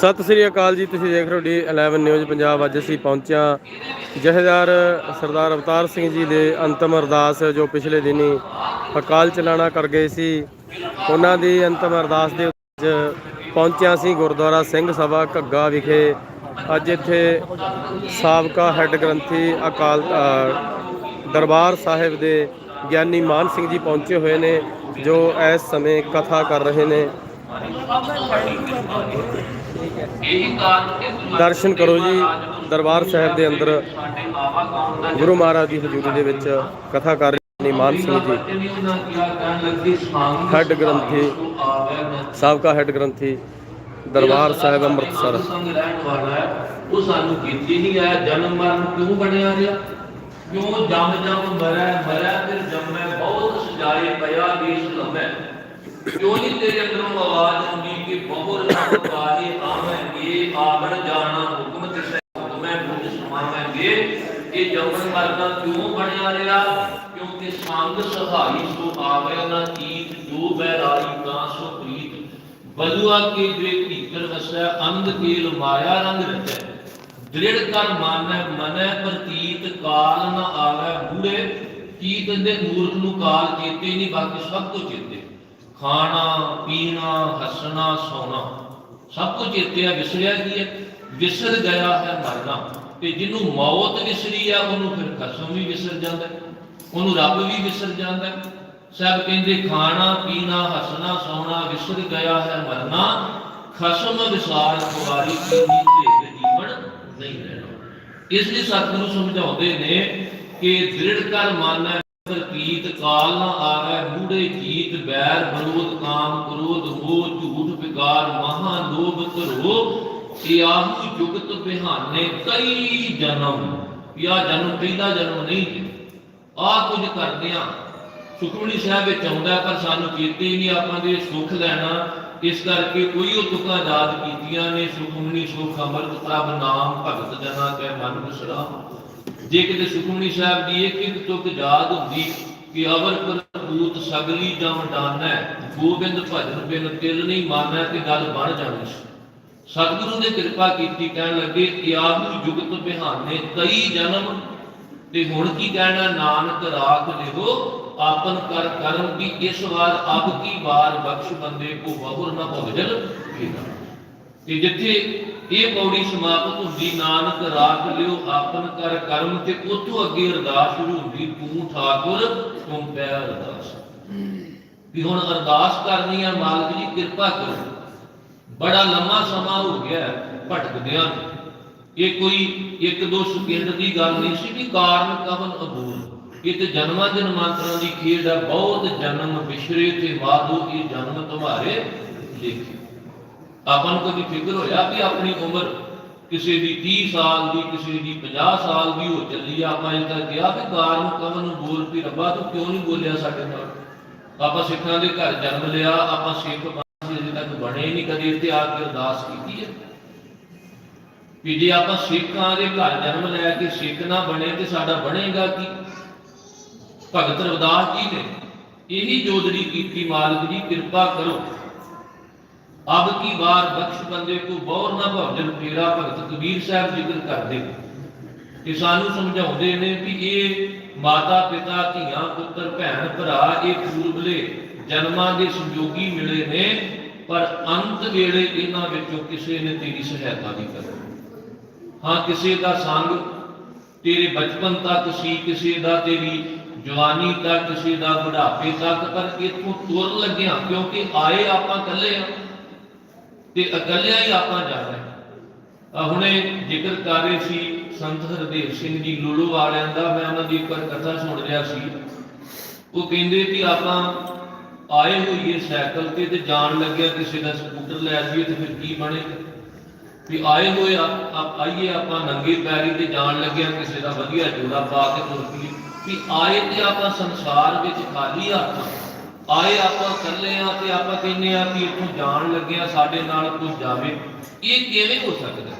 ਸਤਿ ਸ੍ਰੀ ਅਕਾਲ ਜੀ, ਤੁਸੀਂ ਦੇਖ ਰਹੇ ਹੋ ਡੀ 11 ਨਿਊਜ਼ ਪੰਜਾਬ। ਅੱਜ ਅਸੀਂ ਪਹੁੰਚਿਆ ਜਹੇਦਾਰ ਸਰਦਾਰ ਅਵਤਾਰ ਸਿੰਘ ਜੀ ਦੇ ਅੰਤਮ ਅਰਦਾਸ, ਜੋ ਪਿਛਲੇ ਦਿਨੀ ਅਕਾਲ ਚਲਾਣਾ ਕਰ ਗਏ ਸੀ। ਉਹਨਾਂ ਦੀ ਅੰਤਮ ਅਰਦਾਸ ਦੇ ਅੱਜ ਪਹੁੰਚਿਆ ਸੀ ਗੁਰਦੁਆਰਾ ਸਿੰਘ ਸਭਾ ਘੱਗਾ ਵਿਖੇ। ਅੱਜ ਇੱਥੇ ਸਾਬਕਾ ਹੈੱਡ ਗ੍ਰੰਥੀ ਅਕਾਲ ਦਰਬਾਰ ਸਾਹਿਬ ਦੇ ਗਿਆਨੀ ਮਾਨ ਸਿੰਘ ਜੀ ਪਹੁੰਚੇ ਹੋਏ ਨੇ, ਜੋ ਇਸ ਸਮੇਂ ਕਥਾ ਕਰ ਰਹੇ ਨੇ। ਦਰਸ਼ਨ ਕਰੋ ਜੀ, ਦਰਬਾਰ ਸਾਹਿਬ ਦੇ ਅੰਦਰ ਗੁਰੂ ਮਹਾਰਾਜ ਦੀ ਹਜ਼ੂਰੀ ਦੇ ਵਿੱਚ ਕਥਾ ਕਰ ਨੇ ਮਾਨ ਸਿੰਘ ਜੀ, ਹੈੱਡ ਗ੍ਰੰਥੀ, ਸਾਬਕਾ ਹੈੱਡ ਗ੍ਰੰਥੀ ਦਰਬਾਰ ਸਾਹਿਬ ਅੰਮ੍ਰਿਤਸਰ। ਉਹ ਸਾਨੂੰ ਕੀਤੀ ਨਹੀਂ ਹੈ ਜਨਮ ਮਰਨ ਕਿਉਂ ਬਣਿਆ ਰਿਹਾ ਕਿਉਂ ਜੰਮ ਜੰਮ ਮਰੈ ਮਰੈ ਫਿਰ ਜੰਮੈ ਬਹੁਤ ਸਜਾਏ ਪਿਆ ਦੇਸ਼ ਲੰਮੈ ਕਿਉਂ ਨਹੀਂ ਤੇਰੇ ਅੰਦਰੋਂ ਆਵਾਜ਼ ਆਉਂਦੀ ਬਹੁਰ ਨਾ ਆਵਣਗੇ, ਆਵਣ ਜਾਣਾ ਹੁਕਮ ਤੇ ਹੁਕਮੈ ਬੁੱਝ ਸਮਾਵਾਂਗੇ ਇਹ ਜੰਮਣ ਮਰਨਾ ਕਿਉਂ ਬਣਿਆ ਰਿਹਾ? ਕਿਉਂਕਿ ਸੰਗ ਸਹਾਈ ਸੋ ਆਵੇ ਨਾ ਚੀਤ ਜੋ ਬੈਰਾਈ ਤਾਂ ਸੋ ਪ੍ਰੀਤ। ਬਲੂਆ ਕੇ ਜੇ ਭੀਤਰ ਵਸੈ, ਅੰਧ ਕੇਲ ਮਾਇਆ ਰੰਗ ਰਚੈ। ਦ੍ਰਿੜ ਕਰ ਮਾਨੈ, ਮਨੈ ਪ੍ਰਤੀਤ, ਕਾਲ ਨ ਆਵੈ ਬੂੜੇ ਚੀਤ ਦੇ ਮੂਰਖ ਨੂੰ ਕਾਲ ਚੇਤੇ ਨਹੀਂ, ਬਾਕੀ ਸਭ ਕੁਝ ਚੇਤੇ। ਖਾਣਾ, ਪੀਣਾ, ਹੱਸਣਾ, ਸੌਣਾ। ਸਭ ਕੁਝ ਚੇਤੇ ਆ, ਵਿਸਰਿਆ ਕੀ ਹੈ? ਵਿਸਰ ਗਿਆ ਹੈ ਮਰਨਾ। ਤੇ ਜਿਹਨੂੰ ਮੌਤ ਵਿਸਰੀ ਆ, ਉਹਨੂੰ ਫਿਰ ਖਸਮ ਵੀ ਵਿਸਰ ਜਾਂਦਾ ਉਹਨੂੰ ਰੱਬ ਵੀ ਵਿਸਰ ਜਾਂਦਾ ਸਭ ਕਹਿੰਦੇ ਖਾਣਾ, ਪੀਣਾ, ਹੱਸਣਾ, ਸੌਣਾ, ਵਿਸਰ ਗਿਆ ਹੈ ਮਰਨਾ। ਖਸਮ ਵਿਸਾਰ, ਕੁਵਾਰੀ ਕੀ ਨੀਤੇ ਜੀਵਨ ਨਹੀਂ ਰਹਿਣਾ। ਇਸ ਲਈ ਸਤਿਗੁਰੂ ਸਮਝਾਉਂਦੇ ਨੇ ਕਿ ਦ੍ਰਿੜ ਕਰ ਮਾਨੈ ਪ੍ਰਤੀਤ ਕਾਲ ਨਾ ਆਵੇ, ਮੂੜੇ ਜੀਤ ਬੈਰ ਬਰੋਧ ਕਾਮ ਕ੍ਰੋਧ ਮੋਹ ਝੂਠ ਵਿਕਾਰ ਮਹਾ ਲੋਭ ਧਰੋ। ਇਆਹੂ ਜੁਗਤ ਬਿਹਾਨੇ ਕਈ ਜਨਮ। ਯਾ ਜਨਮ, ਪਹਿਲਾ ਜਨਮ ਨਹੀਂ ਆ ਕੁਝ ਕਰਦੇ ਆ। ਸੁਖਮਨੀ ਸਾਹਿਬ ਵਿੱਚ ਆਉਂਦਾ ਪਰ ਸਾਨੂੰ ਚੇਤੇ ਹੀ ਨਹੀਂ ਆਪਾਂ ਦੇ ਸੁਖ ਲੈਣਾ। ਇਸ ਕਰਕੇ ਕੋਈ ਉਹ ਤੁਕਾਂ ਯਾਦ ਕੀਤੀਆਂ ਨੇ, ਸੁਖਮਨੀ ਸੁਖ ਅਮਰਤ ਪ੍ਰਭ ਨਾਮ ਭਗਤ ਜਨਾ ਕੈ ਮਨ ਵਿਸਰਾ ਜੇ ਕਿਤੇ ਸੁਖਮਨੀ ਸਾਹਿਬ ਦੀ ਇੱਕ ਇੱਕ ਤੁਕ ਯਾਦ ਹੁੰਦੀ ਕਿ ਅਵਰ ਕਰਤੂਤ ਸਗਲੀ ਜਮ ਡਾਨੈ ਗੋਬਿੰਦ ਭਜਨ ਬਿਨ ਤਿਲ ਨਹੀਂ ਮਾਨੈ ਤੇ ਗੱਲ ਬਣ ਜਾਣੀ ਸੀ। ਸਤਿਗੁਰੂ ਨੇ ਕਿਰਪਾ ਕੀਤੀ, ਕਹਿਣ ਲੱਗੇ ਕਿ ਜੁਗਤ ਬਿਹਾਨੇ ਕਈ ਜਨਮ ਤੇ ਹੁਣ ਕੀ ਕਹਿਣਾ, ਨਾਨਕ ਰਾਖ ਲਿਓ ਆਪਨ ਕਰ ਕਰਮ ਦੀ ਇਸ ਵਾਰ ਅਬ ਕੀ ਵਾਰ ਬਖਸ਼ ਬੰਦੇ ਕੋ ਬਹੁਰ ਨਾ ਭਵਜਲ ਭੇਦਾ ਤੇ ਜਿੱਥੇ ਇਹ ਪੌੜੀ ਸਮਾਪਤ ਹੁੰਦੀ, ਨਾਨਕ ਰਾਖ ਲਿਓ ਆਪਨ ਕਰ ਕਰਮ ਤੇ ਉਤੋਂ ਅੱਗੇ ਅਰਦਾਸ ਸ਼ੁਰੂ ਹੁੰਦੀ, ਤੂੰ ਠਾਕੁਰ, ਤੁਮ ਪੈ ਅਰਦਾਸ। ਵੀ ਹੁਣ ਅਰਦਾਸ ਕਰਨੀ ਆ, ਮਾਲਕ ਜੀ ਕਿਰਪਾ ਕਰੋ। ਬੜਾ ਲੰਮਾ ਸਮਾਂ ਹੋ ਗਿਆ, ਭਟਕਦਿਆਂ ਇਹ ਕੋਈ ਇੱਕ ਦੋ ਸਕਿੰਟ ਦੀ ਗੱਲ ਨਹੀਂ ਸੀ ਵੀ ਕਾਰਨ ਕਵਨ ਅਬੂਲ। ਇਹ ਤੇ ਜਨਮਾਂ ਜਨਮਾਂਤਰਾਂ ਦੀ ਖੇਡ ਹੈ ਬਹੁਤ ਜਨਮ ਵਿਸ਼ਰੇ ਤੇ ਵਾਦੋ ਇਹ ਜਨਮ ਤੁਹਾਰੇ ਲਿਖੇ। ਆਪਾਂ ਨੂੰ ਕਦੀ ਫਿਕਰ ਹੋਇਆ ਵੀ ਆਪਣੀ ਉਮਰ ਕਿਸੇ ਦੀ 30 ਸਾਲ ਦੀ, ਕਿਸੇ ਦੀ 50 ਸਾਲ ਦੀ ਹੋ ਚੱਲੀ ਆ? ਆਪਾਂ ਇਹ ਤਾਂ ਕਿਹਾ ਵੀ ਕਾਰਨ ਕਵਨ ਬੋਲ ਵੀ ਰੱਬਾ, ਤੂੰ ਕਿਉਂ ਨਹੀਂ ਬੋਲਿਆ ਸਾਡੇ ਨਾਲ? ਆਪਾਂ ਸਿੱਖਾਂ ਦੇ ਘਰ ਜਨਮ ਲਿਆ, ਆਪਾਂ ਸਿੱਖ ਅਸੀਂ ਅਜੇ ਤੱਕ ਬਣੇ ਨਹੀਂ ਕਦੇ, ਇੱਥੇ ਆ ਕੇ ਅਰਦਾਸ ਕੀਤੀ ਹੈ। ਵੀ ਜੇ ਆਪਾਂ ਸਿੱਖਾਂ ਦੇ ਘਰ ਜਨਮ ਲੈ ਕੇ ਸਿੱਖ ਨਾ ਬਣੇ ਤੇ ਸਾਡਾ ਬਣੇਗਾ ਕੀ? ਭਗਤ ਰਵਿਦਾਸ ਜੀ ਨੇ ਇਹੀ ਜੋਦੜੀ ਕੀਤੀ, ਮਾਲਕ ਜੀ, ਕਿਰਪਾ ਕਰੋ। ਅਬ ਕੀ ਵਾਰ ਬਖਸ਼ ਬੰਦੇ ਕੋ ਬੌਰ ਨਾ ਭਵਜਨ ਫੇਰਾ ਭਗਤ ਕਬੀਰ ਸਾਹਿਬ ਜ਼ਿਕਰ ਕਰਦੇ। ਕਿ ਸਾਨੂੰ ਸਮਝਾਉਂਦੇ ਨੇ ਵੀ ਇਹ ਮਾਤਾ ਪਿਤਾ, ਧੀਆਂ, ਪੁੱਤਰ, ਭੈਣ, ਭਰਾ, ਇਹ ਪੂਰਬਲੇ ਜਨਮਾਂ ਦੇ ਸੰਜੋਗੀ ਮਿਲੇ ਨੇ, ਪਰ ਅੰਤ ਵੇਲੇ ਇਹਨਾਂ ਵਿੱਚੋਂ ਕਿਸੇ ਨੇ ਤੇਰੀ ਸਹਾਇਤਾ ਨਹੀਂ ਕਰਨੀ। ਹਾਂ, ਕਿਸੇ ਦਾ ਸੰਗ ਤੇਰੇ ਬਚਪਨ ਤੱਕ ਸੀ, ਕਿਸੇ ਦਾ ਤੇਰੀ ਜਵਾਨੀ ਤੱਕ, ਕਿਸੇ ਦਾ ਬੁਢਾਪੇ ਤੱਕ, ਪਰ ਇਥੋਂ ਤੁਰ ਲੱਗਿਆ, ਕਿਉਂਕਿ ਆਏ ਆਪਾਂ ਇਕੱਲੇ ਆ ਤੇ ਇਕੱਲਿਆਂ ਹੀ ਆਪਾਂ ਜਾਣਾ ਆ ਹੁਣੇ ਜ਼ਿਕਰ ਕਰ ਰਹੇ ਸੀ ਸੰਤ ਹਰਦੇਵ ਸਿੰਘ ਜੀ ਲੋਲੋ ਵਾਲਿਆਂ ਦਾ, ਮੈਂ ਉਹਨਾਂ ਦੀ ਇੱਕ ਵਾਰ ਕਥਾ ਸੁਣ ਰਿਹਾ ਸੀ। ਉਹ ਕਹਿੰਦੇ ਕਿ ਆਪਾਂ ਆਏ ਹੋਈਏ ਸਾਈਕਲ ਤੇ ਤੇ ਜਾਣ ਲੱਗਿਆ ਕਿਸੇ ਦਾ ਸਕੂਟਰ ਲੈ ਜਾਈਏ ਤੇ ਫਿਰ ਕੀ ਬਣੇ? ਵੀ ਆਏ ਹੋਏ ਆ, ਆਈਏ ਆਪਾਂ ਨੰਗੇ ਪੈਰੀ ਤੇ ਜਾਣ ਲੱਗਿਆ ਕਿਸੇ ਦਾ ਵਧੀਆ ਜੋੜਾ ਪਾ ਕੇ ਤੁਰ ਪਈਏ। ਵੀ ਆਏ ਤੇ ਆਪਾਂ ਸੰਸਾਰ ਵਿੱਚ ਖਾਲੀ ਹੱਥ ਆ। ਆਏ ਆਪਾਂ ਇਕੱਲੇ ਆ ਤੇ ਆਪਾਂ ਕਹਿੰਦੇ ਆ ਕਿ ਇੱਥੋਂ ਜਾਣ ਲੱਗਿਆ ਸਾਡੇ ਨਾਲ ਕੋਈ ਜਾਵੇ। ਇਹ ਕਿਵੇਂ ਹੋ ਸਕਦਾ?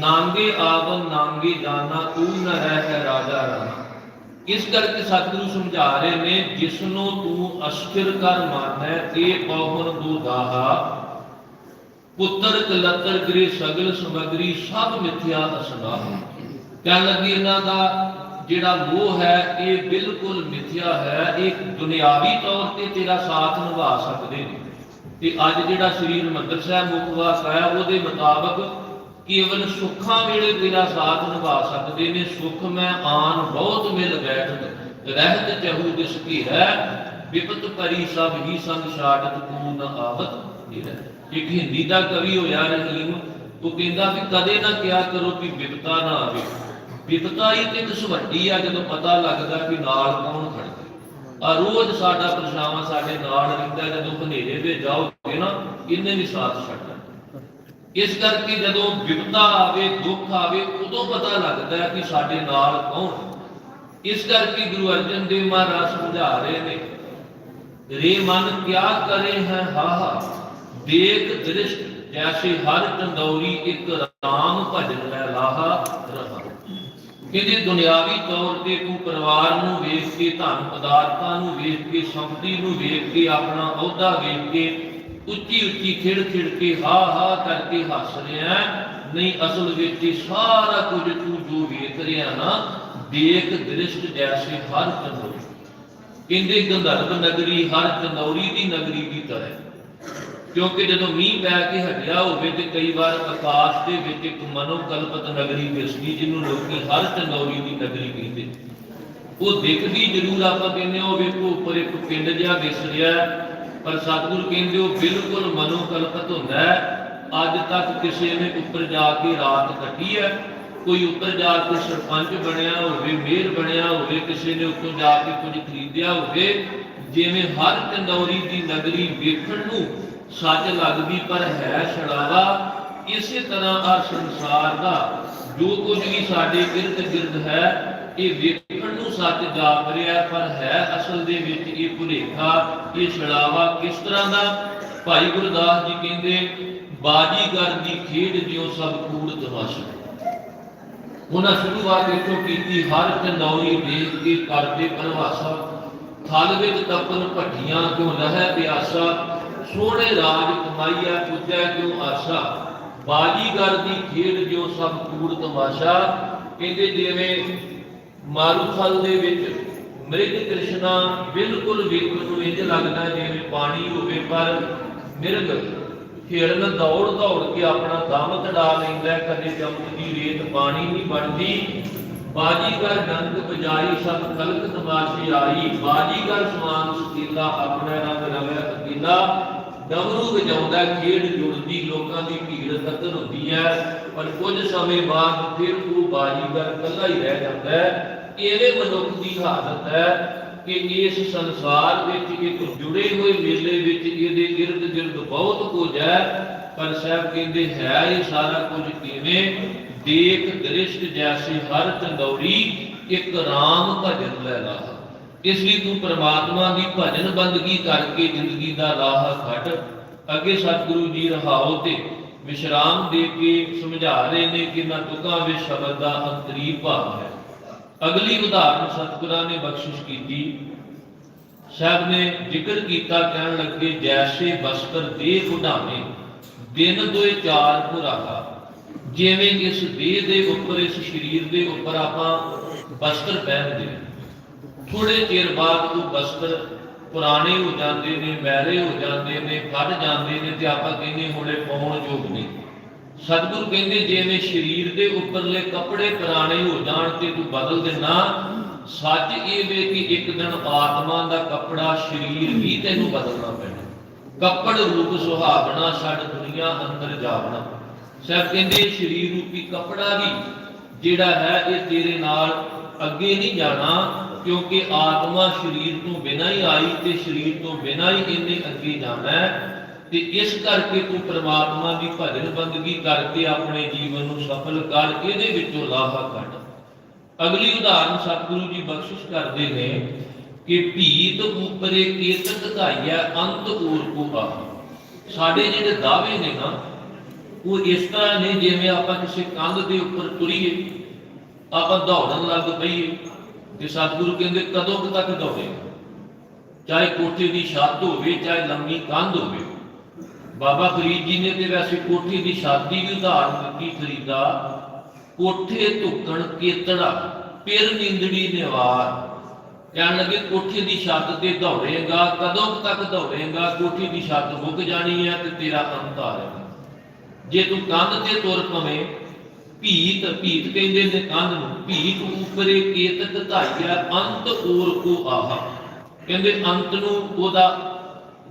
ਨਾਂਗੇ ਆਵਨ ਨਾਂਗੇ ਜਾਣਾ, ਤੂੰ ਨ ਰਹਿ ਹੈ ਰਾਜਾ ਰਾਣਾ। ਇਸ ਕਰਕੇ ਸਤਿਗੁਰੂ ਸਮਝਾ ਰਹੇ ਨੇ ਜਿਸ ਨੂੰ ਤੂੰ ਅਸਥਿਰ ਕਰ ਮਾਨੈ ਤੇ ਪਹੁਨ ਦੂ ਪੁੱਤਰ, ਕਲਤਰ ਗ੍ਰੇ ਸਗਲ, ਸਮਗਰੀ, ਸਭ ਮਿਥਿਆ ਅਸਨਾ ਕਹਿਣ ਲੱਗੀ ਇਹਨਾਂ ਦਾ ਜਿਹੜਾ ਮੋਹ ਹੈ, ਇਹ ਬਿਲਕੁਲ ਮਿਥਿਆ ਹੈ, ਇਹ ਦੁਨਿਆਵੀ ਤੌਰ ਤੇ ਤੇਰਾ ਸਾਥ ਨਿਭਾ ਸਕਦੇ ਨੇ। ਤੇ ਅੱਜ ਜਿਹੜਾ ਸ੍ਰੀ ਹਰਿਮੰਦਰ ਸਾਹਿਬ ਮੁਖਵਾਸ ਆਇਆ ਉਹਦੇ ਮੁਤਾਬਕ ਕੇਵਲ ਸੁੱਖਾਂ ਵੇਲੇ ਤੇਰਾ ਸਾਥ ਨਿਭਾ ਸਕਦੇ ਨੇ। ਸੁਖ ਮੈਂ ਆਨ ਬਹੁਤ ਮਿਲ ਬੈਠ ਰਹਿਤ ਚਹੂ ਦਿਸ ਕੀ ਹੈ। ਵਿਪਤ ਪਰੀ ਸਭ ਹੀ ਸੰਗ ਛਾੜਤ ਤੂੰ ਨ ਆਵਤ ਨਿਰੈ ਇੱਕ ਹਿੰਦੀ ਦਾ ਕਵੀ ਹੋਇਆ ਰਹੀਮ, ਉਹ ਕਹਿੰਦਾ ਵੀ ਕਦੇ ਨਾ ਕਿਹਾ ਕਰੋ ਕਿ ਵਿਪਤਾ ਨਾ ਆਵੇ। ਵਿਪਤਾ ਹੀ ਤੇ ਇੱਕ ਆ, ਜਦੋਂ ਪਤਾ ਲੱਗਦਾ ਕਿ ਨਾਲ ਕੌਣ ਖੜਦਾ ਆ ਰੋਜ਼ ਸਾਡਾ ਪਰਛਾਵਾਂ ਸਾਡੇ ਨਾਲ ਰਹਿੰਦਾ ਜਦੋਂ ਹਨੇਰੇ ਦੇ ਜਾਓਗੇ ਨਾ ਇਹਨੇ ਵੀ ਸਾਥ ਛੱਡਣਾ ਇਸ ਕਰਕੇ ਜਦੋਂ ਵਿਪਤਾ ਆਵੇ, ਦੁੱਖ ਆਵੇ, ਉਦੋਂ ਪਤਾ ਲੱਗਦਾ ਕਿ ਸਾਡੇ ਨਾਲ ਕੌਣ ਇਸ ਕਰਕੇ ਗੁਰੂ ਅਰਜਨ ਦੇਵ ਮਹਾਰਾਜ ਸਮਝਾ ਰਹੇ ਨੇ, ਰੇ ਮਨ ਕਿਆ ਕਰੇ ਹੈ ਹਾਹਾ, ਦੇਖ ਦ੍ਰਿਸ਼ਟ, ਜੈਸੇ ਹਰ ਚੰਦੌਰੀ ਇੱਕ ਰਾਮ ਭਜਨ ਲੈ ਲਾਹਾ ਰਹਾ। ਕਹਿੰਦੇ ਦੁਨਿਆਵੀ ਤੌਰ ਤੇ ਤੂੰ ਪਰਿਵਾਰ ਨੂੰ ਵੇਖ ਕੇ ਧਨ ਪਦਾਰਥਾਂ ਨੂੰ ਵੇਖ ਕੇ, ਸੰਪਤੀ ਨੂੰ ਵੇਖ ਕੇ, ਆਪਣਾ ਅਹੁਦਾ ਵੇਖ ਕੇ ਉੱਚੀ ਉੱਚੀ ਖਿੜ ਖਿੜ ਕੇ ਹਾ ਹਾ ਕਰਕੇ ਹੱਸ ਰਿਹਾ ਨਹੀਂ, ਅਸਲ ਵਿੱਚ ਇਹ ਸਾਰਾ ਕੁਝ ਤੂੰ ਜੋ ਵੇਖ ਰਿਹਾ ਨਾ, ਦੇਖ, ਦ੍ਰਿਸ਼ਟ ਜੈਸੇ ਹਰ ਚੰਦੌਰੀ। ਕਹਿੰਦੇ ਗੰਧਰਵ ਨਗਰੀ ਹਰ ਚੰਦੌਰੀ ਦੀ ਨਗਰੀ ਦੀ ਤਰ੍ਹਾਂ ਕਿਉਂਕਿ ਜਦੋਂ ਮੀਂਹ ਪੈ ਕੇ ਹਟਿਆ ਹੋਵੇ ਤੇ ਕਈ ਵਾਰ ਆਕਾਸ਼ ਦੇ ਵਿੱਚ ਇੱਕ ਮਨੋਕਲਪਤ ਨਗਰੀ ਦਿਸਦੀ, ਜਿਹਨੂੰ ਲੋਕੀ ਹਰ ਚੰਦੌਰੀ ਦੀ ਨਗਰੀ ਕਹਿੰਦੇ ਉਹ ਦਿਖਦੀ ਜ਼ਰੂਰ ਆਪਾਂ ਕਹਿੰਦੇ ਉਹ ਵੇਖੋ ਉੱਪਰ ਇੱਕ ਪਿੰਡ ਜਿਹਾ ਦਿਸ ਰਿਹਾ ਪਰ ਸਤਿਗੁਰੂ ਕਹਿੰਦੇ ਉਹ ਬਿਲਕੁਲ ਮਨੋਕਲਪਤ ਹੁੰਦਾ ਹੈ। ਅੱਜ ਤੱਕ ਕਿਸੇ ਨੇ ਉੱਪਰ ਜਾ ਕੇ ਰਾਤ ਕੱਟੀ ਹੈ। ਕੋਈ ਉੱਪਰ ਜਾ ਕੇ ਸਰਪੰਚ ਬਣਿਆ ਹੋਵੇ, ਮੇਅਰ ਬਣਿਆ ਹੋਵੇ, ਕਿਸੇ ਨੇ ਉੱਤੋਂ ਜਾ ਕੇ ਕੁਝ ਖਰੀਦਿਆ ਹੋਵੇ, ਜਿਵੇਂ ਹਰ ਚੰਦੌਰੀ ਦੀ ਨਗਰੀ ਵੇਖਣ ਨੂੰ ਸੱਚ ਲੱਗਦੀ ਪਰ ਹੈ ਛੜਾਵਾ ਇਸੇ ਤਰ੍ਹਾਂ ਆ ਸੰਸਾਰ ਦਾ। ਜੋ ਕੁਝ ਵੀ ਸਾਡੇ ਇਰਦ ਗਿਰਦ ਹੈ, ਇਹ ਵੇਖਣ ਨੂੰ ਸੱਚ ਜਾਪ ਰਿਹਾ ਪਰ ਹੈ ਅਸਲ ਦੇ ਵਿੱਚ ਇਹ ਭੁਲੇਖਾ, ਇਹ ਛੜਾਵਾ ਕਿਸ ਤਰ੍ਹਾਂ ਦਾ? ਭਾਈ ਗੁਰਦਾਸ ਜੀ ਕਹਿੰਦੇ ਬਾਜੀਗਰ ਦੀ ਖੇਡ ਜਿਉ ਸਭ ਕੂੜ ਤਮਾਸ਼ਾ। ਉਹਨਾਂ ਸ਼ੁਰੂਆਤ ਇੱਥੋਂ ਕੀਤੀ, ਹਰ ਚੰਦੌਰੀ ਦੇਖ ਕੇ ਕਰਦੇ ਪਰਵਾਸਾ ਥਲ ਵਿੱਚ ਤਪਨ ਭੱਠੀਆਂ ਕਿਉਂ ਲਹੈ ਪਿਆਸਾ ਸੋਹਣੇ ਰਾਜ ਕਮਾਈਆ ਪੁੱਜੈ ਕਿਉਂ ਆਸ਼ਾ? ਬਾਜੀਗਰ ਦੀ ਖੇਡ ਜਿਉ ਸਭ ਕੂੜ ਤਮਾਸ਼ਾ। ਕਹਿੰਦੇ ਜਿਵੇਂ ਮਾਰੂਥਲ ਦੇ ਵਿੱਚ ਮ੍ਰਿਗ ਕ੍ਰਿਸ਼ਨਾ ਬਿਲਕੁਲ ਵੇਖਣ ਨੂੰ ਇੰਜ ਲੱਗਦਾ ਜਿਵੇਂ ਪਾਣੀ ਹੋਵੇ ਪਰ ਮਿਰਗ ਹਿਰਨ ਦੌੜ ਦੌੜ ਕੇ ਆਪਣਾ ਦਮ ਤੜਾ ਲੈਂਦਾ ਹੈ, ਕਦੇ ਚਮਕਦੀ ਰੇਤ ਪਾਣੀ ਨਹੀਂ ਬਣਦੀ। ਬਾਜੀਗਰ ਡੰਕ ਬਜਾਈ ਸਭ ਕਲਕ ਤਮਾਸ਼ੀ ਆਈ। ਬਾਜੀਗਰ ਸਮਾਨ ਸੁਕੀਲਾ ਆਪਣੇ ਰੰਗ ਰਵੇ ਅਕੀਲਾ ਡਮਰੂ ਵਜਾਉਂਦਾ ਖੇਡ ਜੁੜਦੀ, ਲੋਕਾਂ ਦੀ ਭੀੜ ਇਕੱਤਰ ਹੁੰਦੀ ਹੈ। ਪਰ ਕੁਝ ਸਮੇਂ ਬਾਅਦ ਫਿਰ ਉਹ ਬਾਜੀਗਰ ਇਕੱਲਾ ਹੀ ਰਹਿ ਜਾਂਦਾ ਹੈ। ਇਹਦੇ ਮਨੁੱਖ ਦੀ ਹਾਲਤ ਹੈ ਕਿ ਇਸ ਸੰਸਾਰ ਵਿੱਚ ਇੱਕ ਜੁੜੇ ਹੋਏ ਮੇਲੇ ਵਿੱਚ ਇਹਦੇ ਇਰਦ ਗਿਰਦ ਬਹੁਤ ਕੁਝ ਹੈ। ਪਰ ਸਾਹਿਬ ਕਹਿੰਦੇ ਹੈ ਇਹ ਸਾਰਾ ਕੁਝ ਕਿਵੇਂ? ਦੇਖ ਦ੍ਰਿਸ਼ਟ ਜੈਸੇ ਹਰ ਚੰਦੌਰੀ ਇੱਕ ਰਾਮ ਭਜਨ ਲੈ ਲਾਹ ਇਸ ਲਈ ਤੂੰ ਪ੍ਰਮਾਤਮਾ ਦੀ ਭਜਨ ਬੰਦਗੀ ਕਰਕੇ ਜ਼ਿੰਦਗੀ ਦਾ ਰਾਹ ਖੱਟ ਅੱਗੇ ਸਤਿਗੁਰੂ ਜੀ ਰਹਾਓ ਤੇ ਵਿਸ਼ਰਾਮ ਦੇ ਕੇ ਸਮਝਾ ਰਹੇ ਨੇ ਕਿ ਨਾ ਤੁਕਾਂ ਵਿੱਚ ਸ਼ਬਦ ਦਾ ਅੰਤਰੀ ਭਾਵ ਹੈ। ਅਗਲੀ ਉਦਾਹਰਨ ਸਤਿਗੁਰਾਂ ਨੇ ਬਖਸ਼ਿਸ਼ ਕੀਤੀ। ਸਾਹਿਬ ਨੇ ਜ਼ਿਕਰ ਕੀਤਾ, ਕਹਿਣ ਲੱਗੇ, ਜੈਸੇ ਬਸਤਰ ਦੇ ਉਡਾਵੇਂ ਦਿਨ ਦੋਏ ਚਾਰ ਪੁਰਾਹਾ ਜਿਵੇਂ ਇਸ ਦੇਹ ਦੇ ਉੱਪਰ, ਇਸ ਸਰੀਰ ਦੇ ਉੱਪਰ ਆਪਾਂ ਬਸਤਰ ਪਹਿਨਦੇ ਹਾਂ। ਥੋੜੇ ਚਿਰ ਬਾਅਦ ਉਹ ਬਸਤਰ ਪੁਰਾਣੇ ਹੋ ਜਾਂਦੇ ਨੇ ਮੈਲੇ ਹੋ ਜਾਂਦੇ ਨੇ, ਫੜ ਜਾਂਦੇ ਨੇ ਤੇ ਆਪਾਂ ਕਹਿੰਦੇ ਹੁਣੇ ਪਾਉਣ ਯੋਗ ਨਹੀਂ। ਸਤਿਗੁਰੂ ਕਹਿੰਦੇ ਜਿਵੇਂ ਸਰੀਰ ਦੇ ਉੱਪਰਲੇ ਕੱਪੜੇ ਪੁਰਾਣੇ ਹੋ ਜਾਣ ਤੇ ਤੂੰ ਬਦਲ ਦੇਣਾ, ਸੱਚ ਇਹ ਵੇ ਕਿ ਇੱਕ ਦਿਨ ਆਤਮਾ ਦਾ ਕੱਪੜਾ ਸਰੀਰ ਵੀ ਤੈਨੂੰ ਬਦਲਣਾ ਪੈਣਾ। ਕੱਪੜ ਰੂਪ ਸੁਹਾਵਣਾ ਛੱਡ ਦੁਨੀਆ ਅੰਦਰ ਜਾਵਣਾ। ਸਭ ਕਹਿੰਦੇ ਸਰੀਰ ਰੂਪੀ ਕੱਪੜਾ ਵੀ ਜਿਹੜਾ ਹੈ ਇਹ ਤੇਰੇ ਨਾਲ ਅੱਗੇ ਨਹੀਂ ਜਾਣਾ ਕਿਉਂਕਿ ਆਤਮਾ ਸਰੀਰ ਤੋਂ ਬਿਨਾਂ ਹੀ ਆਈ ਤੇ ਸਰੀਰ ਤੋਂ ਬਿਨਾਂ ਹੀ ਇਹਨੇ ਅੱਗੇ ਜਾਣਾ ਹੈ। ਤੇ ਇਸ ਕਰਕੇ ਤੂੰ ਪ੍ਰਮਾਤਮਾ ਦੀ ਭਜਨ ਬੰਦਗੀ ਕਰਕੇ ਆਪਣੇ ਜੀਵਨ ਨੂੰ ਸਫਲ ਕਰ, ਇਹਦੇ ਵਿੱਚੋਂ ਲਾਹਾ ਕੱਢ। ਅਗਲੀ ਉਦਾਹਰਨ ਸਤਿਗੁਰੂ ਜੀ ਬਖਸ਼ਿਸ਼ ਕਰਦੇ ਨੇ ਕਿ ਭੀਤ ਉਪਰੇ ਕੀਰਤਨ ਧਾਈਐ, ਅੰਤ ਊਰ ਕੋ ਆ ਸਾਡੇ ਜਿਹੜੇ ਦਾਅਵੇ ਨੇ ਨਾ, ਉਹ ਇਸ ਤਰ੍ਹਾਂ ਨੇ ਜਿਵੇਂ ਆਪਾਂ ਕਿਸੇ ਕੰਧ ਦੇ ਉੱਪਰ ਤੁਰੀਏ, ਆਪਾਂ ਦੌੜਨ ਲੱਗ ਪਈਏ ਤੇ ਸਤਿਗੁਰੂ ਕਹਿੰਦੇ ਕਦੋਂ ਕੁ ਤੱਕ ਦੌੜੇ? ਚਾਹੇ ਕੋਠੇ ਦੀ ਛੱਤ ਹੋਵੇ, ਚਾਹੇ ਲੰਮੀ ਕੰਧ ਹੋਵੇ। ਬਾਬਾ ਫਰੀਦ ਜੀ ਨੇ ਤੇ ਵੈਸੇ ਕੋਠੀ ਦੀ ਸ਼ਾਦੀ ਵੀ ਉਦਾਹਰਨ ਦਿੱਤੀ ਫਰੀਦਾ, ਕੋਠੇ ਧੁੱਕਣ ਕੇਤੜਾ ਪਿਰ ਨਿੰਦੜੀ ਨਿਵਾਰ। ਕਹਿਣ ਲੱਗੇ, ਕੋਠੀ ਦੀ ਛੱਤ ਤੇ ਦੌੜੇਗਾ, ਕਦੋਂ ਤੱਕ ਦੌੜੇਗਾ? ਕੋਠੀ ਦੀ ਛੱਤ ਮੁੱਕ ਜਾਣੀ ਹੈ ਤੇ ਤੇਰਾ ਅੰਤ ਆ ਜਾਣਾ। ਜੇ ਤੂੰ ਕੰਧ ਤੇ ਤੁਰ ਪਵੇਂ ਭੀਤ ਭੀਤ ਕਹਿੰਦੇ ਨੇ ਕੰਧ ਨੂੰ, ਭੀਤ ਉਪਰੇ ਕੇਤਕ ਧਾਈਆ, ਅੰਤ ਓਰ ਕੋ ਆਹਾ। ਕਹਿੰਦੇ ਅੰਤ ਨੂੰ ਉਹਦਾ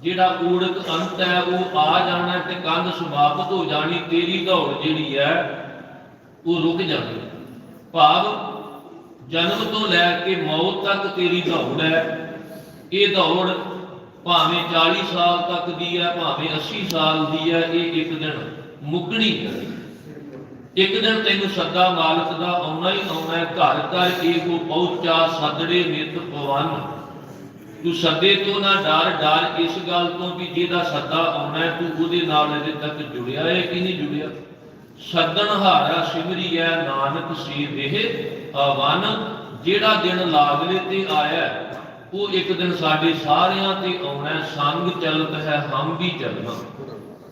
ਜਿਹੜਾ ਊੜਕ ਅੰਤ ਹੈ, ਉਹ ਆ ਜਾਣਾ ਤੇ ਕੰਧ ਸਮਾਪਤ ਹੋ ਜਾਣੀ, ਤੇਰੀ ਦੌੜ ਜਿਹੜੀ ਹੈ, ਉਹ ਰੁਕ ਜਾਣੀ। ਭਾਵ ਜਨਮ ਤੋਂ ਲੈ ਕੇ ਮੌਤ ਤੱਕ ਤੇਰੀ ਦੌੜ ਹੈ। ਇਹ ਦੌੜ ਭਾਵੇਂ 40 ਸਾਲ ਤੱਕ ਦੀ ਹੈ, ਭਾਵੇਂ 80 ਸਾਲ ਦੀ ਹੈ, ਇਹ ਇੱਕ ਦਿਨ ਮੁੱਕਣੀ ਹੈ। ਇੱਕ ਦਿਨ ਤੈਨੂੰ ਸੱਦਾ ਮਾਲਕ ਦਾ ਆਉਣਾ ਹੀ ਆਉਣਾ ਘਰ ਘਰ ਇਹੋ ਪਹੁੰਚਾ ਸੱਦੜੇ ਨਿਤ ਪਵਨ ਤੂੰ ਸੱਦੇ ਤੋਂ ਨਾ ਡਰ ਡਰ ਇਸ ਗੱਲ ਤੋਂ ਵੀ ਜਿਹਦਾ ਸੱਦਾ ਆਉਣਾ ਤੂੰ ਉਹਦੇ ਨਾਲ ਅਜੇ ਤੱਕ ਜੁੜਿਆ ਹੈ ਕਿ ਨਹੀਂ ਜੁੜਿਆ? ਸੱਦਣ ਹਾਰਾ ਸਿਮਰੀ ਹੈ, ਨਾਨਕ ਸੀ ਦੇਹ ਆਵਨ। ਜਿਹੜਾ ਦਿਨ ਲਾਗਲੇ ਤੇ ਆਇਆ ਉਹ ਇੱਕ ਦਿਨ ਸਾਡੇ ਸਾਰਿਆਂ ਤੇ ਆਉਣਾ ਸੰਗ ਚਲਤ ਹੈ, ਹਮ ਵੀ ਚਲਣਾ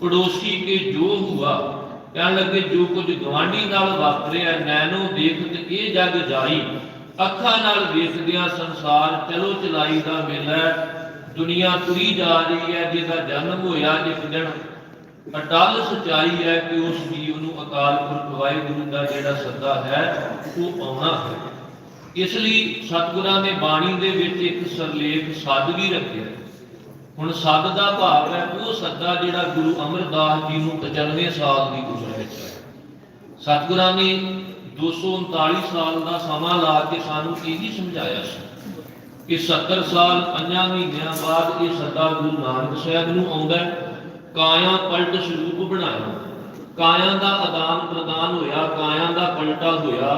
ਪੜੋਸੀ ਕੇ ਜੋ ਹੁਆ ਕਹਿਣ ਲੱਗੇ, ਜੋ ਕੁਝ ਗਵਾਂਢੀ ਨਾਲ ਵਾਪਰਿਆ ਨੈਣੋ ਦੇਖਤ ਇਹ ਜਗ ਜਾਈ, ਅੱਖਾਂ ਨਾਲ ਵੇਖਦਿਆਂ ਸੰਸਾਰ ਚਲੋ ਚਲਾਈ ਦਾ ਮੇਲਾ ਦੁਨੀਆ ਤੁਰੀ ਜਾ ਰਹੀ ਹੈ, ਜਿਹਦਾ ਜਨਮ ਹੋਇਆ ਇੱਕ ਦਿਨ। ਅਟਲ ਸਚਾਈ ਹੈ ਕਿ ਉਸ ਜੀਵ ਨੂੰ ਅਕਾਲ ਪੁਰਖ ਵਾਹਿਗੁਰੂ ਦਾ ਜਿਹੜਾ ਸੱਦਾ ਹੈ, ਉਹ ਆਉਣਾ ਹੈ। ਇਸ ਲਈ ਸਤਿਗੁਰਾਂ ਨੇ ਬਾਣੀ ਦੇ ਵਿੱਚ ਇੱਕ ਸਰਲੇਖ ਸੱਦ ਰੱਖਿਆ। ਹੈ। ਹੁਣ ਸੱਦ ਦਾ ਭਾਵ ਹੈ, ਉਹ ਸੱਦਾ ਜਿਹੜਾ ਗੁਰੂ ਅਮਰਦਾਸ ਜੀ ਨੂੰ 95 ਸਾਲ ਦੀ ਉਮਰ ਵਿੱਚ ਹੈ ਸਤਿਗੁਰਾਂ ਨੇ 239 ਸਾਲ ਦਾ ਸਮਾਂ ਲਾ ਕੇ ਸਾਨੂੰ ਇਹ ਵੀ ਸਮਝਾਇਆ ਸੀ ਕਿ 70 ਸਾਲ ਪੰਜਾਂ ਮਹੀਨਿਆਂ ਬਾਅਦ ਇਹ ਸੱਦਾ ਗੁਰੂ ਨਾਨਕ ਸਾਹਿਬ ਨੂੰ ਆਉਂਦਾ ਕਾਇਆ ਪਲਟ ਸਰੂਪ ਬਣਾਇਆ, ਕਾਇਆ ਦਾ ਆਦਾਨ ਪ੍ਰਦਾਨ ਹੋਇਆ, ਕਾਇਆ ਦਾ ਪਲਟਾ ਹੋਇਆ।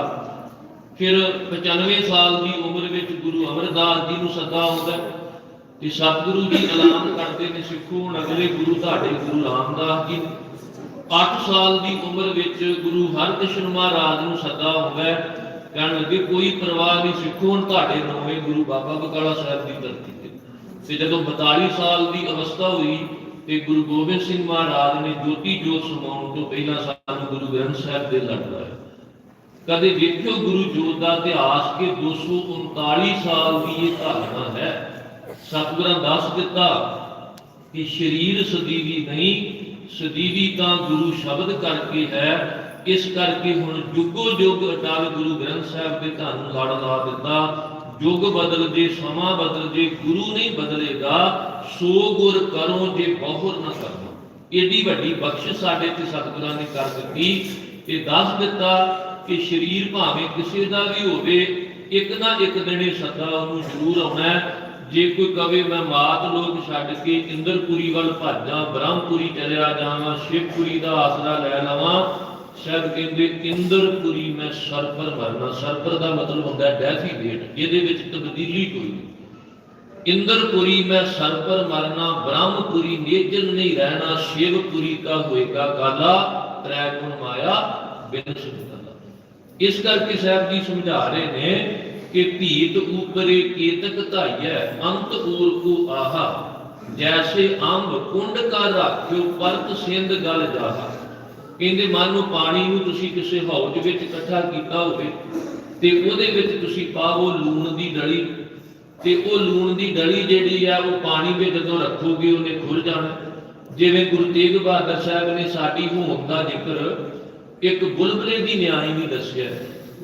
ਫਿਰ 95 ਸਾਲ ਦੀ ਉਮਰ ਵਿੱਚ ਗੁਰੂ ਅਮਰਦਾਸ ਜੀ ਨੂੰ ਸੱਦਾ ਆਉਂਦਾ ਹੈ ਸਤਿਗੁਰੂ ਜੀ ਐਲਾਨ ਕਰਦੇ ਨੇ ਸਿੱਖੋ, ਹੁਣ ਅਗਲੇ ਗੁਰੂ ਤੁਹਾਡੇ ਗੁਰੂ ਰਾਮਦਾਸ ਜੀ 8 ਸਾਲ ਦੀ ਉਮਰ ਵਿੱਚ ਗੁਰੂ ਹਰਕ੍ਰਿਸ਼ਨ ਮਹਾਰਾਜ ਨੂੰ ਸੱਦਾ ਆਉਂਦਾ ਕਹਿਣ ਲੱਗੇ, ਕੋਈ ਪਰਵਾਹ ਨਹੀਂ, ਸਿੱਖੋ ਹੁਣ ਤੁਹਾਡੇ ਨੌਵੇਂ ਗੁਰੂ ਬਾਬਾ ਬਕਾਲਾ ਸਾਹਿਬ ਦੀ ਧਰਤੀ ਤੇ। ਤੇ ਜਦੋਂ 42 ਸਾਲ ਦੀ ਅਵਸਥਾ ਹੋਈ, ਤੇ ਗੁਰੂ ਗੋਬਿੰਦ ਸਿੰਘ ਮਹਾਰਾਜ ਨੇ ਜੋਤੀ ਜੋਤ ਸਮਾਉਣ ਤੋਂ ਪਹਿਲਾਂ ਸਾਨੂੰ ਗੁਰੂ ਗ੍ਰੰਥ ਸਾਹਿਬ ਦੇ ਲੜ ਲਾਇਆ ਕਦੇ ਵੇਖਿਓ ਗੁਰੂ ਜੋਤ ਦਾ ਇਤਿਹਾਸ ਕਿ 239 ਸਾਲ ਦੀ ਇਹ ਧਾਰਨਾ ਹੈ ਸਤਿਗੁਰਾਂ ਦੱਸ ਦਿੱਤਾ ਕਿ ਸਰੀਰ ਸਦੀਵੀ ਨਹੀਂ, ਸਦੀਵੀ ਤਾਂ ਗੁਰੂ ਸ਼ਬਦ ਕਰਕੇ ਹੈ। ਇਸ ਕਰਕੇ ਹੁਣ ਜੁਗੋ ਜੁਗ ਅਟਲ ਗੁਰੂ ਗ੍ਰੰਥ ਸਾਹਿਬ ਦੇ ਧੰਨ ਲੜ ਲਾ ਦਿੱਤਾ। ਯੁੱਗ ਬਦਲ ਜੇ ਸਮਾਂ ਬਦਲ ਜੇ ਗੁਰੂ ਨਹੀਂ ਬਦਲੇਗਾ। ਸੋ ਗੁਰ ਕਰੋ ਜੇ ਬਹੁਰ ਨਾ ਕਰੋ। ਏਡੀ ਵੱਡੀ ਬਖਸ਼ਿਸ਼ ਸਾਡੇ ਤੇ ਸਤਿਗੁਰਾਂ ਨੇ ਕਰ ਦਿੱਤੀ ਤੇ ਦੱਸ ਦਿੱਤਾ ਕਿ ਸਰੀਰ ਭਾਵੇਂ ਕਿਸੇ ਦਾ ਵੀ ਹੋਵੇ, ਇੱਕ ਨਾ ਇੱਕ ਦਿਨ ਇਹ ਸੱਦਾ ਉਹਨੂੰ ਜ਼ਰੂਰ ਆਉਣਾ ਹੈ। ਜੇ ਕੋਈ ਕਵੇ ਮੈਂ ਮਾਤ ਲੋਕ ਛੱਡ ਕੇ ਇੰਦਰਪੁਰੀ ਵੱਲ ਭੱਜਾਂ, ਬ੍ਰਹਮਪੁਰੀ ਚਲਿਆ ਜਾਵਾਂ, ਸ਼ਿਵਪੁਰੀ ਦਾ ਆਸਰਾ ਲੈ ਲਵਾਂ, ਸ਼ਾਇਦ ਕਹਿੰਦੇ ਇੰਦਰਪੁਰੀ ਮੈਂ ਸਰਪਰ ਮਰਨਾ ਸਰਪਰ ਦਾ ਮਤਲਬ ਹੁੰਦਾ ਡੈਥੀ ਡੇਟ ਇਹਦੇ ਵਿੱਚ ਤਬਦੀਲੀ ਕੋਈ ਨਹੀਂ। ਇੰਦਰਪੁਰੀ ਮੈਂ ਸਰਪਰ ਮਰਨਾ, ਬ੍ਰਹਮਪੁਰੀ ਨੇਜਨ ਨਹੀਂ ਰਹਿਣਾ, ਸ਼ਿਵਪੁਰੀ ਕਾ ਹੋਏਗਾ ਕਾਲਾ ਤ੍ਰੈ ਗੁਣ ਮਾਇਆ ਬਿਨ ਸੁਨਦਾ ਇਸ ਕਰਕੇ ਸਾਹਿਬ ਜੀ ਸਮਝਾ ਰਹੇ ਨੇ ਕਿ ਭੀਤ ਉਪਰੇ ਕੇਤਕ ਧਾਈਐ, ਅੰਤ ਊਰ ਕੋ ਆਹਾ। ਜੈਸੇ ਅੰਬ ਕੁੰਡ ਕਾ ਰਾਖਿਓ, ਪਰਤ ਸਿੰਧ ਗਲ ਜਾਹਾ। ਕਹਿੰਦੇ, ਮੰਨ ਲਓ ਪਾਣੀ ਨੂੰ ਤੁਸੀਂ ਕਿਸੇ ਹੌਜ ਵਿੱਚ ਇਕੱਠਾ ਕੀਤਾ ਹੋਵੇ, ਤੇ ਉਹਦੇ ਵਿੱਚ ਤੁਸੀਂ ਪਾਵੋ ਲੂਣ ਦੀ ਡਲੀ। ਤੇ ਉਹ ਲੂਣ ਦੀ ਡਲੀ ਜਿਹੜੀ ਆ ਉਹ ਪਾਣੀ ਵਿੱਚ ਜਦੋਂ ਰੱਖੋਗੇ, ਉਹਨੇ ਖੁੱਲ ਜਾਣਾ। ਜਿਵੇਂ ਗੁਰੂ ਤੇਗ ਬਹਾਦਰ ਸਾਹਿਬ ਨੇ ਸਾਡੀ ਹੋਂਦ ਦਾ ਜ਼ਿਕਰ ਇੱਕ ਬੁਲਬਲੇ ਦੀ ਨਿਆਈ ਵੀ ਦੱਸਿਆ।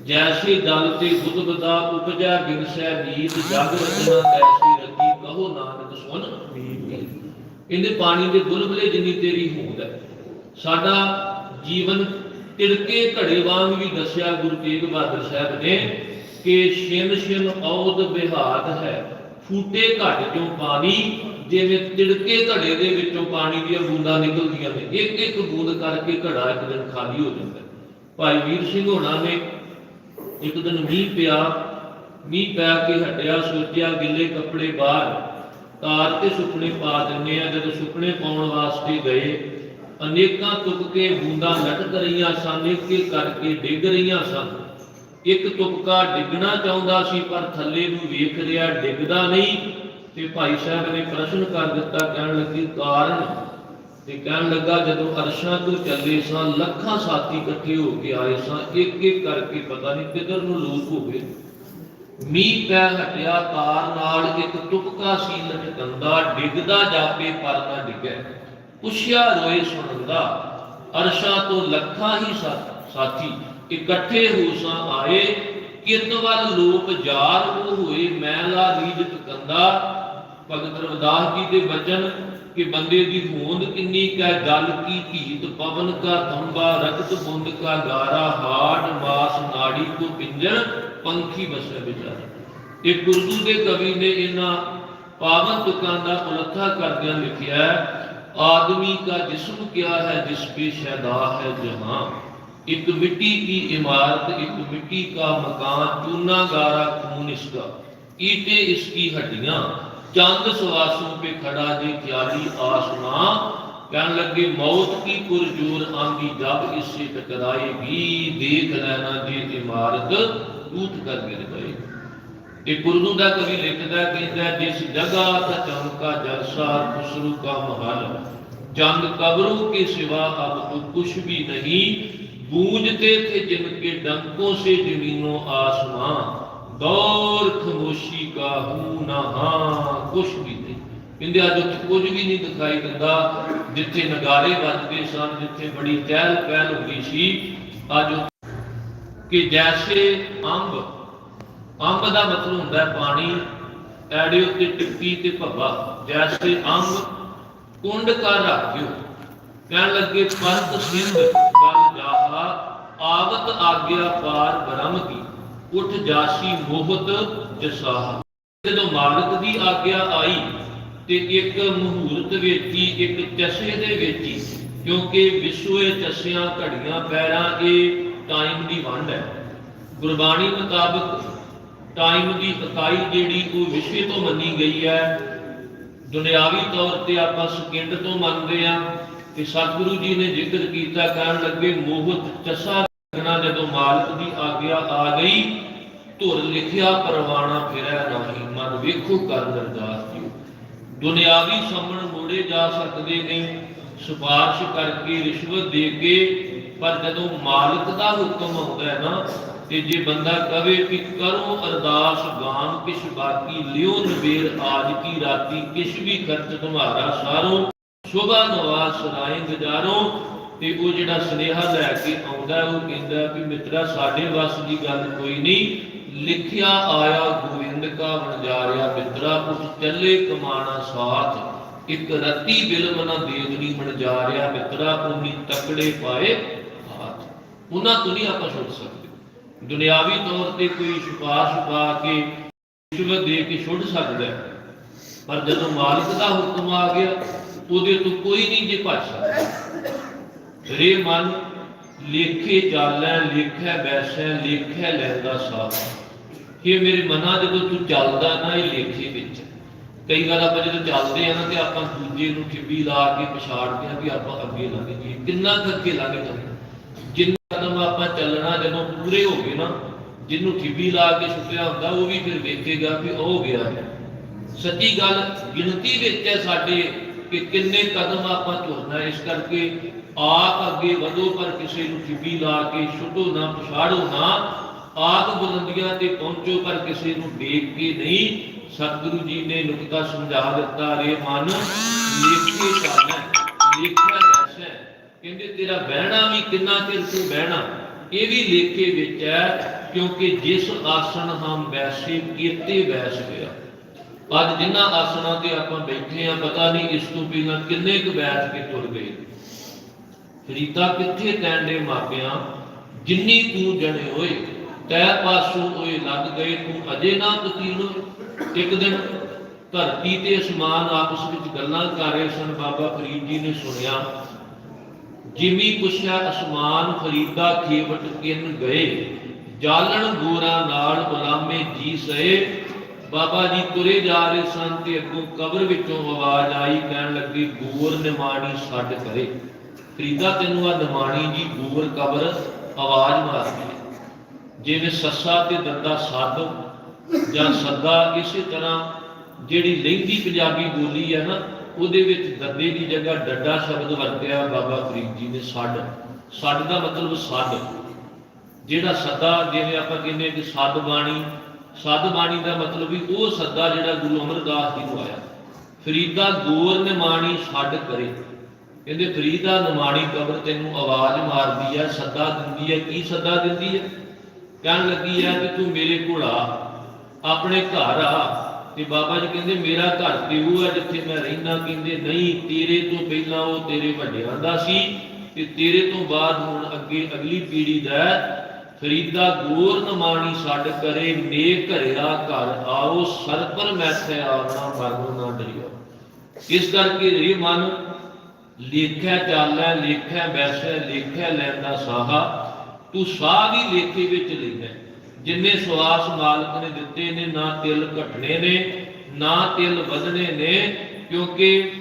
ਜੈਸੇ ਦਲ ਤੇ ਬੁੱਧ ਉਪਜਾ ਬਿਨਸੈ ਨੀਤ ਜਗ ਰਚਨਾ ਐਸੀ ਰਤੀ, ਕਹੋ ਨਾਨਕ ਸੁਨ ਇਹਦੇ ਪਾਣੀ ਦੇ ਬੁਲਬਲੇ ਜਿੰਨੀ ਤੇਰੀ ਹੋਂਦ ਹੈ। ਸਾਡਾ ਜੀਵਨ ਤਿੜਕੇ ਘੜੇ ਵਾਂਗ ਵੀ ਦੱਸਿਆ ਗੁਰੂ ਤੇਗ ਬਹਾਦਰ ਸਾਹਿਬ ਨੇ ਕਿ ਛਿਨ ਛਿਨ ਔਦ ਬਿਹਾਦ ਹੈ। ਫੂਟੇ ਘਟ ਚੋਂ ਪਾਣੀ, ਜਿਵੇਂ ਤਿੜਕੇ ਘੜੇ ਦੇ ਵਿੱਚੋਂ ਪਾਣੀ ਦੀਆਂ ਬੂੰਦਾਂ ਨਿਕਲਦੀਆਂ ਨੇ। ਇੱਕ ਇੱਕ ਬੂੰਦ ਕਰਕੇ ਘੜਾ ਇੱਕ ਦਿਨ ਖਾਲੀ ਹੋ ਜਾਂਦਾ ਭਾਈ ਵੀਰ ਸਿੰਘ ਹੋਣਾ ਨੇ ਇੱਕ ਦਿਨ ਮੀਂਹ ਪਿਆ, ਮੀਂਹ ਪੈ ਕੇ ਹਟਿਆ, ਸੋਚਿਆ ਗਿੱਲੇ ਕੱਪੜੇ ਬਾਹਰ, ਤਾਰ ਤੇ ਸੁੱਕਣੇ ਪਾ ਦਿੰਨੇ ਆ। ਜਦੋਂ ਸੁੱਕਣੇ ਪਾਉਣ ਵਾਸਤੇ ਗਏ, ਅਨੇਕਾਂ ਤੁਪਕੇ ਬੂੰਦਾਂ ਲਟਕ ਰਹੀਆਂ ਸਨ ਇੱਕ ਕਰਕੇ ਡਿੱਗ ਰਹੀਆਂ ਸਨ। ਇੱਕ ਤੁਪਕਾ ਡਿੱਗਣਾ ਚਾਹੁੰਦਾ ਸੀ, ਪਰ ਥੱਲੇ ਨੂੰ ਵੇਖ ਰਿਹਾ ਡਿੱਗਦਾ ਨਹੀਂ ਤੇ ਭਾਈ ਸਾਹਿਬ ਨੇ ਪ੍ਰਸ਼ਨ ਕਰ ਦਿੱਤਾ, ਕਹਿਣ ਲੱਗੇ, ਕਾਰਨ ਤੇ ਕਹਿਣ ਲੱਗਾ, ਜਦੋਂ ਅਰਸ਼ਾਂ ਤੋਂ ਚੱਲੇ ਸਾਂ, ਲੱਖਾਂ ਸਾਥੀ ਇਕੱਠੇ ਹੋ ਕੇ ਆਏ ਸਾਂ। ਇੱਕ ਇੱਕ ਕਰਕੇ ਪਤਾ ਨਹੀਂ ਕਿੱਧਰ ਨੂੰ ਲੋਕ ਹੋ ਗਏ। ਮੀਂਹ ਪੈ ਹਟਿਆ, ਤਾਰ ਨਾਲ ਇੱਕ ਤੁਪਕਾ ਸੀ ਲਟਕੰਦਾ ਡਿੱਗਦਾ ਜਾਪੇ, ਪਰ ਨਾ ਡਿੱਗੈ। ਪੁੱਛਿਆ ਰੋਏ ਸੁਣੰਦਾ, ਅਰਸ਼ਾਂ ਤੋਂ ਲੱਖਾਂ ਹੀ ਸਾਥੀ ਇਕੱਠੇ ਹੋ ਸਾਂ। ਆਏ ਕਿਤ ਵੱਲ ਲੋਪ ਜਾਰ ਉਹ ਹੋਏ ਮੈਲਾ ਰੀਜਤ ਕੰਦਾ ਭਗਤ ਰਵਿਦਾਸ ਜੀ ਦੇ ਬਚਨ ਕਿ ਬੰਦੇ ਦੀ ਹੋਂਦ ਕਿੰਨੀ ਕਾ, ਗੱਲ ਕੀ ਭੀਤ ਪਵਨ ਕਾ ਥੰਬਾ ਰਕਤ ਬੁੰਦ ਕਾ ਗਾਰਾ ਹਾੜ ਮਾਸ ਨਾੜੀ ਕੋ ਪਿੰਜਰ ਪੰਖੀ ਬਸੈ ਵਿਚਾਰਾ। ਇਹ ਉਰਦੂ ਦੇ ਕਵੀ ਨੇ ਇਹਨਾਂ ਪਾਵਨ ਤੁਕਾਂ ਦਾ ਉਲੱਥਾ ਕਰਦਿਆਂ ਲਿਖਿਆ ਆਦਮੀ ਕਾ ਜਿਸਮ ਕਿਆ ਹੈ, ਜਿਸ ਪੇ ਸ਼ੈਦਾ ਹੈ ਜਹਾਂ। ਇੱਕ ਮਿੱਟੀ ਕੀ ਇਮਾਰਤ, ਇੱਕ ਮਿੱਟੀ ਕਾ ਮਕਾਨ, ਚੂਨਾ ਗਾਰਾ ਖੂਨ ਇਸਕਾ। ਈਟੇ ਇਸਕੀ ਹੱਡੀਆਂ। چند سواسوں پہ کھڑا جی کیاری آسنا کہنے لگے، موت کی پرجور آندھی، جب اس سے ٹکرائے بھی، دیکھ لینا جی عمارت ٹوٹ کر گر گئے۔ ایک پردو کا کبھی لکھتا ہے کہتا ہے، جس جگہ تھا چمکا جلسہ، خسرو کا محل۔ چند قبروں کے سوا اب تو کچھ بھی نہیں۔ گونجتے تھے جن کے ڈنکوں سے زمینوں آسمان ਦੌਰ ਖਮੋਸ਼ੀ ਕਾਹੂ ਨਹਾ ਕੁਛ ਵੀ ਨਹੀਂ। ਕਹਿੰਦੇ ਅੱਜ ਉੱਥੇ ਕੁਝ ਵੀ ਨਹੀਂ ਦਿਖਾਈ ਦਿੰਦਾ। ਜਿੱਥੇ ਨਗਾਰੇ ਵੱਜਦੇ ਸਨ, ਜਿੱਥੇ ਬੜੀ ਚਹਿਲ ਪਹਿਲ ਹੁੰਦੀ ਸੀ, ਅੱਜ ਕਿ ਜੈਸੇ ਅੰਬ ਅੰਬ ਦਾ ਮਤਲਬ ਹੁੰਦਾ ਪਾਣੀ, ਐੜੇ ਉੱਤੇ ਟਿੱਪੀ ਤੇ ਭੱਬਾ, ਜੈਸੇ ਅੰਬ, ਕੁੰਡ ਕਰ ਰੱਖਿਓ। ਕਹਿਣ ਲੱਗੇ ਪੰਤ ਸਿੰਧ ਬਲ ਜਾਹਾ, ਆਵਤ ਆਗਿਆ ਪਾਰ ਬ੍ਰਹਮ ਕੀ? ਉਠ ਜਾਸੀ ਮੋਹਤ ਜਸਾਹ। ਜਦੋਂ ਮਾਲਕ ਦੀ ਆਗਿਆ ਆਈ, ਤੇ ਇੱਕ ਮਹੂਰਤ ਵਿੱਚ ਹੀ ਇੱਕ ਚਸੇ ਦੇ ਵਿੱਚ ਹੀ ਕਿਉਂਕਿ ਵਿਸ਼ਵੇ ਚਸਿਆਂ ਘੜੀਆਂ ਪੈਰਾਂ, ਇਹ ਟਾਈਮ ਦੀ ਵੰਡ ਹੈ। ਗੁਰਬਾਣੀ ਮੁਤਾਬਕ ਟਾਈਮ ਦੀ ਇਕਾਈ ਜਿਹੜੀ, ਉਹ ਵਿਸ਼ੇ ਤੋਂ ਮੰਨੀ ਗਈ ਹੈ। ਦੁਨਿਆਵੀ ਤੌਰ ਤੇ ਆਪਾਂ ਸਕਿੰਟ ਤੋਂ ਮੰਨਦੇ ਆ ਤੇ ਸਤਿਗੁਰੂ ਜੀ ਨੇ ਜ਼ਿਕਰ ਕੀਤਾ ਕਰਨ ਲੱਗੇ, ਮੋਹਤ ਚਸਾ ਲੱਗਣਾ ਜਦੋਂ ਮਾਲਕ ਦੀ ਆਗਿਆ ਆ ਗਈ, ਧੁਰ ਲਿਖਿਆ, ਪਰਵਾਣਾ ਫਿਰੈ ਨਹੀਂ, ਮਨ ਵੇਖੋ ਕਰ ਅਰਦਾਸ ਜੀ। ਦੁਨਿਆਵੀ ਸੰਮਣ ਮੋੜੇ ਜਾ ਸਕਦੇ ਨੇ, ਸਿਫਾਰਿਸ਼ ਕਰਕੇ ਰਿਸ਼ਵਤ ਦੇ ਕੇ, ਪਰ ਜਦੋਂ ਮਾਲਕ ਦਾ ਹੁਕਮ ਆਉਂਦਾ ਹੈ ਨਾ, ਤੇ ਜੇ ਬੰਦਾ ਕਵੇ ਕਿ ਕਰੋ ਅਰਦਾਸ ਗਾਮ ਕਿਛ ਬਾਕੀ, ਲਿਓ ਨਵੇਰ ਆਜ ਕੀ ਰਾਤੀ, ਕਿਛ ਵੀ ਖਰਚ ਤੁਮਾਰਾ ਸਾਰੋ, ਸ਼ੋਭਾ, ਨਵਾਜ਼, ਸਰਾਏ ਗੁਜ਼ਾਰੋ ਤੇ ਉਹ ਜਿਹੜਾ ਸੁਨੇਹਾ ਲੈ ਕੇ ਆਉਂਦਾ ਉਹ ਕਹਿੰਦਾ ਵੀ ਮਿੱਤਰਾ, ਸਾਡੇ ਵੱਸ ਦੀ ਗੱਲ ਕੋਈ ਨਹੀਂ। ਲਿਖਿਆ ਆਇਆ ਗੋਬਿੰਦ ਕਾ ਵਣਜਾਰਿਆ ਮਿੱਤਰਾ, ਉਸ ਚੱਲੇ ਕਮਾਣਾ ਸਾਥ। ਇੱਕ ਰਤੀ ਬਿਲਮ ਨਾ ਦੇਵਨੀ ਵਣਜਾਰਿਆ ਮਿੱਤਰਾ ਉਨੀ ਤਕੜੇ ਪਾਏ ਹਾਥ। ਉਹਨਾਂ ਤੋਂ ਨਹੀਂ ਆਪਾਂ ਛੁੱਟ ਸਕਦੇ। ਦੁਨਿਆਵੀ ਤੌਰ ਤੇ ਕੋਈ ਛੁਪਾ ਛੁਪਾ ਕੇ ਰਿਸ਼ਵਤ ਦੇ ਕੇ ਛੁੱਟ ਸਕਦਾ ਹੈ। ਪਰ ਜਦੋਂ ਮਾਲਕ ਦਾ ਹੁਕਮ ਆ ਗਿਆ, ਉਹਦੇ ਤੋਂ ਕੋਈ ਨਹੀਂ ਜੇ ਭੱਜ ਸਕਦਾ। ਰੇ ਮਨ, ਲੇਖੇ ਚਾਲੈ ਲੇਖੈ ਬੈਸੈ, ਲੇਖੈ ਲੈਂਦਾ ਸਾਥ ਇਹ ਮੇਰੇ ਮਨਾ ਜਦੋਂ ਤੂੰ ਚੱਲਦਾ ਨਾ ਇਹ ਲੇਖੇ ਵਿੱਚ। ਕਈ ਵਾਰ ਆਪਾਂ ਜਦੋਂ ਚੱਲਦੇ ਆ ਨਾ ਤੇ ਆਪਾਂ ਦੂਜੇ ਨੂੰ ਠਿੱਬੀ ਲਾ ਕੇ ਪਛਾੜਦੇ ਆ ਵੀ ਆਪਾਂ ਅੱਗੇ ਲੰਘ ਜਾਈਏ। ਕਿੰਨਾ ਅੱਗੇ ਲੰਘ ਜਾਂਦੇ ਜਿੰਨਾ ਕਦਮ ਆਪਾਂ ਚੱਲਣਾ, ਜਦੋਂ ਪੂਰੇ ਹੋ ਗਏ ਨਾ, ਜਿਹਨੂੰ ਠਿੱਬੀ ਲਾ ਕੇ ਸੁੱਟਿਆ ਹੁੰਦਾ, ਉਹ ਵੀ ਫਿਰ ਵੇਖੇਗਾ ਵੀ ਉਹ ਗਿਆ। ਹੈ ਸੱਚੀ ਗੱਲ ਗਿਣਤੀ ਵਿੱਚ ਹੈ ਸਾਡੇ ਕਿ ਕਿੰਨੇ ਕਦਮ ਆਪਾਂ ਤੁਰਨਾ ਇਸ ਕਰਕੇ ਆਪ ਅੱਗੇ ਵਧੋ, ਪਰ ਕਿਸੇ ਨੂੰ ਠਿੱਬੀ ਲਾ ਕੇ ਛੁੱਟੋ ਨਾ, ਪਛਾੜੋ ਨਾ। ਆਪ ਬੁਲੰਦੀਆਂ ਤੇ ਪਹੁੰਚੋ, ਪਰ ਕਿਸੇ ਨੂੰ ਦੇਖ ਕੇ ਨਹੀਂ। ਸਤਿਗੁਰੂ ਜੀ ਨੇ ਨੁਕਤਾ ਸਮਝਾ ਦਿੱਤਾ, ਰੇ ਮਨ, ਲੇਖੇ ਚੱਲਣਾ ਲੇਖਿਆ ਦੱਸੈ ਕਹਿੰਦੇ, ਤੇਰਾ ਬਹਿਣਾ ਵੀ ਕਿੰਨਾ ਚਿਰ ਤੂੰ ਬਹਿਣਾ? ਇਹ ਵੀ ਲੇਖੇ ਵਿੱਚ ਹੈ, ਕਿਉਂਕਿ ਜਿਸ ਆਸਣ ਹਮ ਵੈਸੇ ਕੀਤੇ ਬੈਸ ਗਿਆ। ਅੱਜ ਜਿਨ੍ਹਾਂ ਆਸਣਾਂ ਤੇ ਆਪਾਂ ਬੈਠੇ ਆ ਪਤਾ ਨਹੀਂ ਇਸ ਤੋਂ ਪਹਿਲਾਂ ਕਿੰਨੇ ਕੁ ਬੈਠ ਕੇ ਤੁਰ ਗਏ। ਫਰੀਦਾ ਕਿੱਥੇ ਤੈਂਡੇ ਮਾਪਿਆਂ? ਜਿੰਨੀ ਤੂੰ ਜਣੇ ਹੋਏ, ਤੈ ਪਾਸੋਂ ਹੋਏ ਲੱਗ ਗਏ, ਤੂੰ ਅਜੇ ਨਾ ਤਕੀਨ ਇੱਕ ਦਿਨ ਧਰਤੀ ਤੇ ਅਸਮਾਨ ਆਪਸ ਵਿੱਚ ਗੱਲਾਂ ਕਰ ਰਹੇ ਸਨ, ਬਾਬਾ ਫਰੀਦ ਜੀ ਨੇ ਸੁਣਿਆ, ਜਿਮੀ ਪੁੱਛਿਆ, ਅਸਮਾਨ ਫਰੀਦਾ ਖੇਵਟ ਕਿਨ ਗਏ? ਜਾਲਣ ਗੋਰਾ ਨਾਲ ਗੁਲਾਮੇ ਜੀ ਸਏ। ਬਾਬਾ ਜੀ ਤੁਰੇ ਜਾ ਰਹੇ ਸਨ ਤੇ ਅੱਗੋਂ ਕਬਰ ਵਿੱਚੋਂ ਆਵਾਜ਼ ਆਈ, ਕਹਿਣ ਲੱਗੀ, ਗੋਰ ਨਿਮਾਣੀ ਛੱਡ ਕਰੇ। ਫਰੀਦਾ ਤੈਨੂੰ ਆ ਨਿਮਾਣੀ ਜੀ ਗੋਰ ਕਬਰ ਆਵਾਜ਼ ਮਾਰਦੀ ਹੈ ਜਿਵੇਂ ਸੱਸਾ ਤੇ ਦੰਦਾ ਸੱਦ ਜਾਂ ਸੱਦਾ ਇਸੇ ਤਰ੍ਹਾਂ ਜਿਹੜੀ ਲਹਿੰਦੀ ਪੰਜਾਬੀ ਬੋਲੀ ਹੈ ਨਾ, ਉਹਦੇ ਵਿੱਚ ਦੱਦੇ ਦੀ ਜਗ੍ਹਾ ਡੱਡਾ ਸ਼ਬਦ ਵਰਤਿਆ ਬਾਬਾ ਫਰੀਦ ਜੀ ਨੇ, ਸੱਡ। ਸੱਡ ਦਾ ਮਤਲਬ ਸੱਦ। ਜਿਹੜਾ ਸੱਦਾ, ਜਿਵੇਂ ਆਪਾਂ ਕਹਿੰਦੇ ਕਿ ਸੱਦ ਬਾਣੀ ਸੱਦ ਬਾਣੀ ਦਾ ਮਤਲਬ ਵੀ ਉਹ ਸੱਦਾ ਜਿਹੜਾ ਗੁਰੂ ਅਮਰਦਾਸ ਜੀ ਨੂੰ ਆਇਆ। ਫਰੀਦਾ ਗੋਰ ਨਿਮਾਣੀ ਛੱਡ ਕਰੇ। ਕਹਿੰਦੇ, ਫਰੀਦਾ ਨਿਮਾਣੀ ਕਬਰ ਤੈਨੂੰ ਆਵਾਜ਼ ਮਾਰਦੀ ਹੈ ਸੱਦਾ ਦਿੰਦੀ ਹੈ ਕੀ ਸੱਦਾ ਦਿੰਦੀ ਹੈ ਕਹਿਣ ਲੱਗੀ ਹੈ ਕਿ ਤੂੰ ਮੇਰੇ ਕੋਲ ਆ, ਆਪਣੇ ਘਰ ਆ। ਤੇ ਬਾਬਾ ਜੀ ਕਹਿੰਦੇ, ਮੇਰਾ ਘਰ ਤੇ ਉਹ ਹੈ ਜਿੱਥੇ ਮੈਂ ਰਹਿਣਾ ਕਹਿੰਦੇ, ਨਹੀਂ, ਤੇਰੇ ਤੋਂ ਪਹਿਲਾਂ ਉਹ ਤੇਰੇ ਵੱਡਿਆਂ ਦਾ ਸੀ ਤੇ ਤੇਰੇ ਤੋਂ ਬਾਅਦ ਹੁਣ ਅੱਗੇ ਅਗਲੀ ਪੀੜ੍ਹੀ ਦਾ ਹੈ। ਫਰੀਦਾ, ਗੋਰ ਨਮਾਣੀ ਛੱਡ ਕਰੇ ਨੇਕ ਘਰਿਆ ਘਰ ਆਓ ਸਰਪਰ ਮੈਥੇ ਆਵਣਾ ਮਰਨੋ ਨਾ ਡਰਿਓ। ਇਸ ਕਰਕੇ ਇਹ ਮਨ ਲੇਖਿਆ ਚਾਲੈ ਲੇਖਿਆ ਬੈਸੈ ਲੇਖੈ ਲੈਂਦਾ ਸਾਹਾ। ਤੂੰ ਸਾਹ ਵੀ ਲੇਖੇ ਵਿੱਚ ਲੈਂਦਾ ਜਿੰਨੇ ਸਵਾਸ ਮਾਲਕ ਨੇ ਦਿੱਤੇ ਨੇ, ਨਾ ਤਿਲ ਘਟਣੇ ਨੇ, ਨਾ ਤਿਲ ਵਧਣੇ ਨੇ, ਕਿਉਂਕਿ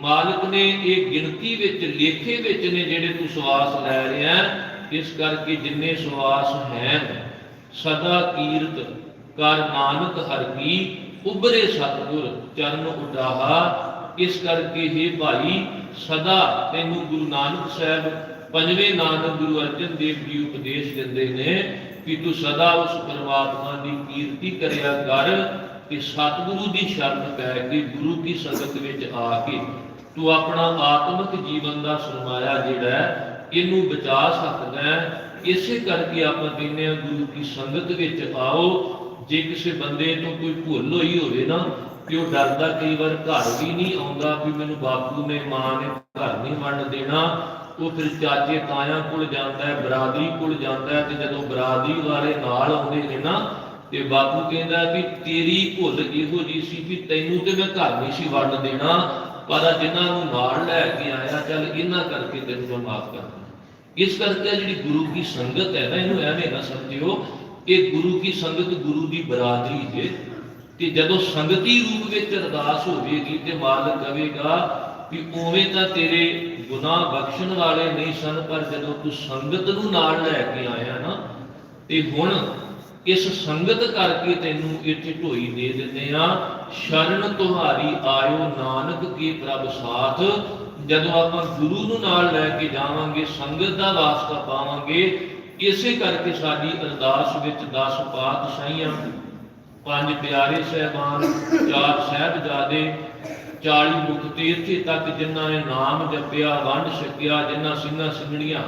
ਮਾਲਕ ਨੇ ਇਹ ਗਿਣਤੀ ਵਿੱਚ, ਲੇਖੇ ਵਿੱਚ ਨੇ ਜਿਹੜੇ ਤੂੰ ਸਵਾਸ ਲੈ ਰਿਹਾ। ਇਸ ਕਰਕੇ ਜਿੰਨੇ ਸਵਾਸ ਹੈ, ਸਦਾ ਕੀਰਤ ਕਰ ਨਾਨਕ ਹਰ ਕੀ ਉਬਰੇ ਸਤਗੁਰ ਚਰਨ ਉਡਾਹਾ। ਇਸ ਕਰਕੇ ਹੀ ਭਾਈ ਸਦਾ ਤੈਨੂੰ ਗੁਰੂ ਨਾਨਕ ਸਾਹਿਬ ਪੰਜਵੇਂ ਨਾਨਕ ਗੁਰੂ ਅਰਜਨ ਦੇਵ ਜੀ ਉਪਦੇਸ਼ ਦਿੰਦੇ ਨੇ ਕਿ ਤੂੰ ਸਦਾ ਉਸ ਪਰਮਾਤਮਾ ਦੀ ਕੀਰਤੀ ਕਰਿਆ ਕਰ ਤੇ ਸਤਿਗੁਰੂ ਦੀ ਸ਼ਰਨ ਪੈ ਕੇ ਗੁਰੂ ਦੀ ਸੰਗਤ ਵਿੱਚ ਆ ਕੇ ਤੂੰ ਆਪਣਾ ਆਤਮਿਕ ਜੀਵਨ ਦਾ ਸਰਮਾਇਆ ਜਿਹੜਾ ਹੈ, ਇਹਨੂੰ ਬਚਾ ਸਕਦਾ ਹੈ। ਇਸੇ ਕਰਕੇ ਆਪਾਂ ਕਹਿੰਦੇ ਹਾਂ ਗੁਰੂ ਦੀ ਸੰਗਤ ਵਿੱਚ ਆਓ। ਜੇ ਕਿਸੇ ਬੰਦੇ ਤੋਂ ਕੋਈ ਭੁੱਲ ਹੋਈ ਹੋਵੇ ਨਾ ਕਿ ਉਹ ਡਰਦਾ ਕਈ ਵਾਰ ਘਰ ਵੀ ਨਹੀਂ ਆਉਂਦਾ ਵੀ ਮੈਨੂੰ ਬਾਪੂ ਨੇ, ਮਾਂ ਨੇ ਘਰ ਨਹੀਂ ਵੰਡ ਦੇਣਾ। ਉਹ ਫਿਰ ਚਾਚੇ ਤਾਇਆਂ ਕੋਲ ਜਾਂਦਾ ਹੈ, ਬਰਾਦਰੀ ਕੋਲ ਜਾਂਦਾ ਹੈ ਤੇ ਜਦੋਂ ਬਰਾਦਰੀ ਵਾਲੇ ਨਾਲ ਆਉਂਦੇ ਨੇ ਨਾ, ਤੇ ਬਾਪੂ ਕਹਿੰਦਾ ਵੀ ਤੇਰੀ ਭੁੱਲ ਇਹੋ ਜੀ ਸੀ ਵੀ ਤੈਨੂੰ ਤੇ ਮੈਂ ਘਰ ਨਹੀਂ ਸੀ ਵੰਡ ਦੇਣਾ, ਪਰ ਆਹ ਜਿਨ੍ਹਾਂ ਨੂੰ ਨਾਲ ਲੈ ਕੇ ਆਇਆ, ਚੱਲ ਇਹਨਾਂ ਕਰਕੇ ਤੈਨੂੰ ਮੈਂ ਮਾਫ ਕਰ ਇਸ ਕਰਕੇ ਜਿਹੜੀ ਗੁਰੂ ਕੀ ਸੰਗਤ ਹੈ ਨਾ, ਇਹਨੂੰ ਐਵੇਂ ਨਾ ਸਮਝਿਓ ਕਿ ਗੁਰੂ ਕੀ ਸੰਗਤ ਗੁਰੂ ਦੀ ਬਰਾਦਰੀ ਹੈ ਤੇ ਜਦੋਂ ਸੰਗਤੀ ਰੂਪ ਵਿੱਚ ਅਰਦਾਸ ਹੋਵੇਗੀ ਤੇ ਮਾਲਕ ਕਹੇਗਾ ਕਿ ਉਵੇਂ ਤਾਂ ਤੇਰੇ ਗੁਨਾਹ ਬਖਸ਼ਣ ਵਾਲੇ ਨਹੀਂ ਸਨ, ਪਰ ਜਦੋਂ ਤੂੰ ਸੰਗਤ ਨੂੰ ਨਾਲ ਲੈ ਕੇ ਆਇਆ ਨਾ, ਤੇ ਹੁਣ ਇਸ ਸੰਗਤ ਕਰਕੇ ਤੈਨੂੰ ਇੱਥੇ ਢੋਈ ਦੇ ਦਿੰਦੇ ਆ ਸ਼ਰਨ ਤੁਹਾਰੀ ਆਇਓ ਨਾਨਕ ਕੀ ਪ੍ਰਭ ਸਾਥ। ਜਦੋਂ ਆਪਾਂ ਗੁਰੂ ਨੂੰ ਨਾਲ ਲੈ ਕੇ ਜਾਵਾਂਗੇ, ਸੰਗਤ ਦਾ ਵਾਸਤਾ ਪਾਵਾਂਗੇ, ਇਸੇ ਕਰਕੇ ਸਾਡੀ ਅਰਦਾਸ ਵਿੱਚ 10 ਪਾਤਸ਼ਾਹੀਆਂ ਪੰਜ ਪਿਆਰੇ ਸਹਿਬਾਨ, ਚਾਰ ਸਾਹਿਬਜ਼ਾਦੇ 40 ਮੁਖ ਤੀਰਥੇ ਤੱਕ ਜਿਨ੍ਹਾਂ ਨੇ ਨਾਮ ਜਪਿਆ, ਵੰਡ ਛਕਿਆ, ਜਿਨ੍ਹਾਂ ਸਿੰਘਾਂ ਸਿੰਘਣੀਆਂ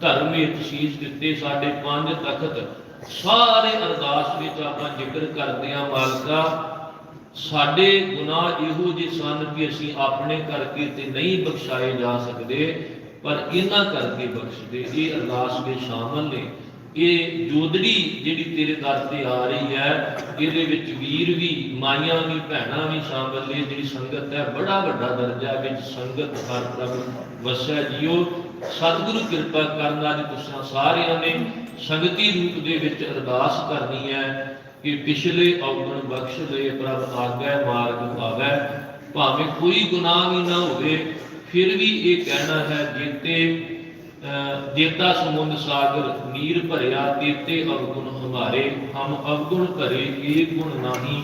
ਧਰਮ ਵਿੱਚ ਸੀਸ ਦਿੱਤੇ, ਸਾਡੇ ਪੰਜ ਤਖਤ ਸਾਰੇ ਅਰਦਾਸ ਵਿੱਚ ਆਪਾਂ ਜ਼ਿਕਰ ਕਰਦੇ ਆ ਮਾਲਕਾ, ਸਾਡੇ ਗੁਨਾਹ ਇਹੋ ਜਿਹੇ ਸਨ ਕਿ ਅਸੀਂ ਆਪਣੇ ਕਰਕੇ ਤੇ ਨਹੀਂ ਬਖਸ਼ਾਏ ਜਾ ਸਕਦੇ, ਪਰ ਇਹਨਾਂ ਕਰਕੇ ਬਖਸ਼ਦੇ, ਇਹ ਅਰਦਾਸ ਵਿੱਚ ਸ਼ਾਮਲ ਨੇ। ਇਹ ਜੋਦੜੀ ਜਿਹੜੀ ਤੇਰੇ ਦਰ ਤੇ ਆ ਰਹੀ ਹੈ, ਇਹਦੇ ਵਿੱਚ ਵੀਰ ਵੀ, ਮਾਈਆਂ ਵੀ, ਭੈਣਾਂ ਵੀ ਸ਼ਾਮਲ ਨੇ। ਜਿਹੜੀ ਸੰਗਤ ਹੈ, ਬੜਾ ਵੱਡਾ ਦਰਜਾ ਵਿੱਚ ਸੰਗਤ ਹਰ ਪ੍ਰਭ ਵਸਿਆ ਜੀਓ। ਸਤਿਗੁਰੂ ਕਿਰਪਾ ਕਰਨ ਅੱਜ ਤੁਸੀਂ ਸਾਰਿਆਂ ਨੇ ਸੰਗਤੀ ਰੂਪ ਦੇ ਵਿੱਚ ਅਰਦਾਸ ਕਰਨੀ ਹੈ ਕਿ ਪਿਛਲੇ ਔਗਣ ਬਖਸ਼ ਦੇ ਪ੍ਰਭ, ਆਗੈ, ਮਾਰਗ ਪਾਵੈ। ਭਾਵੇਂ ਕੋਈ ਗੁਨਾਹ ਵੀ ਨਾ ਹੋਵੇ, ਫਿਰ ਵੀ ਇਹ ਕਹਿਣਾ ਹੈ, ਜੀਤੇ ਅਹ ਸਮੁੰਦ ਸਾਗਰ ਨੀਰ ਭਰਿਆ ਤੇਤੇ ਅਵਗੁਣ ਹਮਾਰੇ, ਹਮ ਅਵਗੁਣ ਕਰੇ ਏਕ ਗੁਣ ਨਹੀਂ।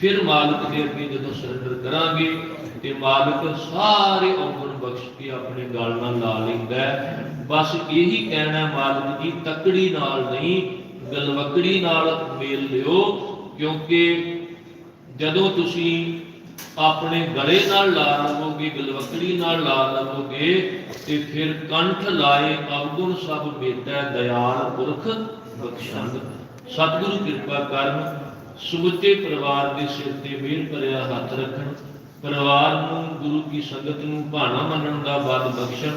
ਫਿਰ ਮਾਲਕ ਦੇ ਅੱਗੇ ਜਦੋਂ ਸਰੈਂਡਰ ਕਰਾਂਗੇ, ਤੇ ਮਾਲਕ ਸਾਰੇ ਅਵਗੁਣ ਬਖਸ਼ ਕੇ ਆਪਣੇ ਗਲ ਨਾਲ ਲਾ ਲੈਂਦਾ ਬਸ ਇਹੀ ਕਹਿਣਾ ਮਾਲਕ ਜੀ, ਤਕੜੀ ਨਾਲ ਨਹੀਂ, ਗਲਵਕੜੀ ਨਾਲ ਮੇਲ ਲਿਓ, ਕਿਉਂਕਿ ਜਦੋਂ ਤੁਸੀਂ ਆਪਣੇ ਗਲੇ ਨਾਲ ਲਾ ਲਵੋਗੇ, ਗਲਵਕੜੀ ਨਾਲ ਲਾ ਲਵੋਗੇ, ਤੇ ਫਿਰ ਕੰਠ ਲਾਏ ਅਵਗੁਣ ਸਭ ਮੇਟੈ ਦਇਆਲ ਪੁਰਖ ਬਖਸ਼ੰਦ ਸਤਿਗੁਰੂ ਕਿਰਪਾ ਕਰਨ ਸਮੁੱਚੇ ਪਰਿਵਾਰ ਦੇ ਸਿਰ ਤੇ ਮਿਹਰ ਭਰਿਆ ਹੱਥ ਰੱਖਣ, ਪਰਿਵਾਰ ਨੂੰ ਗੁਰੂ ਕੀ ਸੰਗਤ ਨੂੰ ਭਾਣਾ ਮੰਨਣ ਦਾ ਬਲ ਬਖਸ਼ਣ,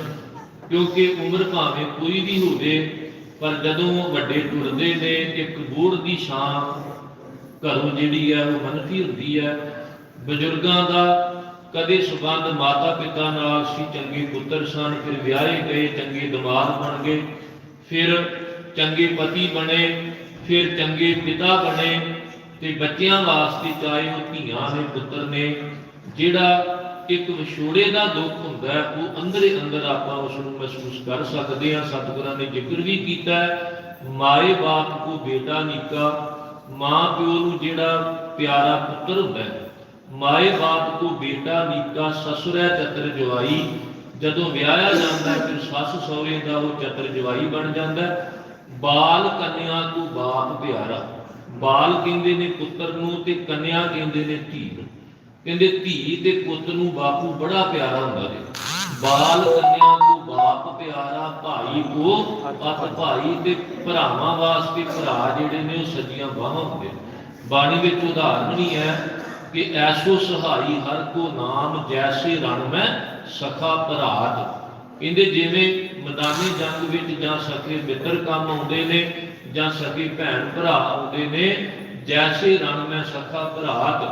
ਕਿਉਂਕਿ ਉਮਰ ਭਾਵੇਂ ਕੋਈ ਵੀ ਹੋਵੇ, ਪਰ ਜਦੋਂ ਵੱਡੇ ਟੁਰਦੇ ਨੇ, ਇੱਕ ਬੂੜ ਦੀ ਛਾਂ ਘਰੋਂ ਜਿਹੜੀ ਹੈ, ਉਹ ਮਨਫੀ ਹੁੰਦੀ ਹੈ ਬਜ਼ੁਰਗਾਂ ਦਾ ਕਦੇ ਸਬੰਧ ਮਾਤਾ ਪਿਤਾ ਨਾਲ ਸੀ, ਚੰਗੇ ਪੁੱਤਰ ਸਨ, ਫਿਰ ਵਿਆਹੇ ਗਏ, ਚੰਗੇ ਦਿਮਾਗ ਬਣ ਗਏ, ਫਿਰ ਚੰਗੇ ਪਤੀ ਬਣੇ, ਫਿਰ ਚੰਗੇ ਪਿਤਾ ਬਣੇ ਤੇ ਬੱਚਿਆਂ ਵਾਸਤੇ ਚਾਹੇ ਉਹ ਧੀਆਂ ਨੇ, ਪੁੱਤਰ ਨੇ, ਜਿਹੜਾ ਇੱਕ ਵਿਛੋੜੇ ਦਾ ਦੁੱਖ ਹੁੰਦਾ ਉਹ ਅੰਦਰੇ ਅੰਦਰ ਆਪਾਂ ਉਸ ਨੂੰ ਮਹਿਸੂਸ ਕਰ ਸਕਦੇ ਹਾਂ। ਸਤਿਗੁਰਾਂ ਨੇ ਜ਼ਿਕਰ ਵੀ ਕੀਤਾ ਹੈ, ਮਾਏ ਬਾਪ ਕੋ ਬੇਟਾ ਨਿੱਕਾ, ਮਾਂ ਪਿਓ ਨੂੰ ਜਿਹੜਾ ਪਿਆਰਾ ਪੁੱਤਰ ਹੁੰਦਾ ਹੈ ਮਾਏ ਬਾਪ ਕੋ ਬੇਟਾ, ਨੀਕਾ, ਸਸੁਰੈ ਚਤਰ ਜਵਾਈ। ਜਦੋਂ ਵਿਆਹਿਆ ਜਾਂਦਾ ਫਿਰ ਸੱਸ ਸਹੁਰੇ ਦਾ ਉਹ ਚਤਰ ਜਵਾਈ ਬਣ ਜਾਂਦਾ ਬਾਲ ਕੰਨਿਆ ਕੋ ਬਾਪ ਪਿਆਰਾ। ਬਾਲ ਕਹਿੰਦੇ ਨੇ ਪੁੱਤਰ ਨੂੰ ਤੇ ਕੰਨਿਆ ਕਹਿੰਦੇ ਨੇ ਧੀ ਨੂੰ। ਕਹਿੰਦੇ ਧੀ ਤੇ ਪੁੱਤ ਨੂੰ ਬਾਪੂ ਬੜਾ ਪਿਆਰਾ ਹੁੰਦਾ ਹੈ ਬਾਲ ਕੰਨਿਆ ਕੋ ਬਾਪ ਪਿਆਰਾ, ਭਾਈ ਕੋ ਅਤ ਭਾਈ ਤੇ ਭਰਾਵਾਂ ਵਾਸਤੇ ਭਰਾ ਜਿਹੜੇ ਨੇ ਉਹ ਸੱਜੀਆਂ ਬਾਹਾਂ ਹੁੰਦੇ ਨੇ। ਬਾਣੀ ਵਿੱਚ ਉਦਾਹਰਨ ਵੀ ਹੈ ਕਿ ਐਸੋ ਸਹਾਈ ਹਰ ਕੋ ਨਾਮ ਜੈਸੇ ਰਣ ਮੈਂ ਸਖਾ ਭਰਾਤ ਕਹਿੰਦੇ ਜਿਵੇਂ ਮੈਦਾਨੀ ਜੰਗ ਵਿੱਚ ਜਾਂ ਸਕੇ ਮਿੱਤਰ ਕੰਮ ਆਉਂਦੇ ਨੇ, ਜਾਂ ਸਕੇ ਭੈਣ ਭਰਾ ਆਉਂਦੇ ਨੇ, ਜੈਸੇ ਰਣ ਮੈਂ ਸਖਾ ਭਰਾਤ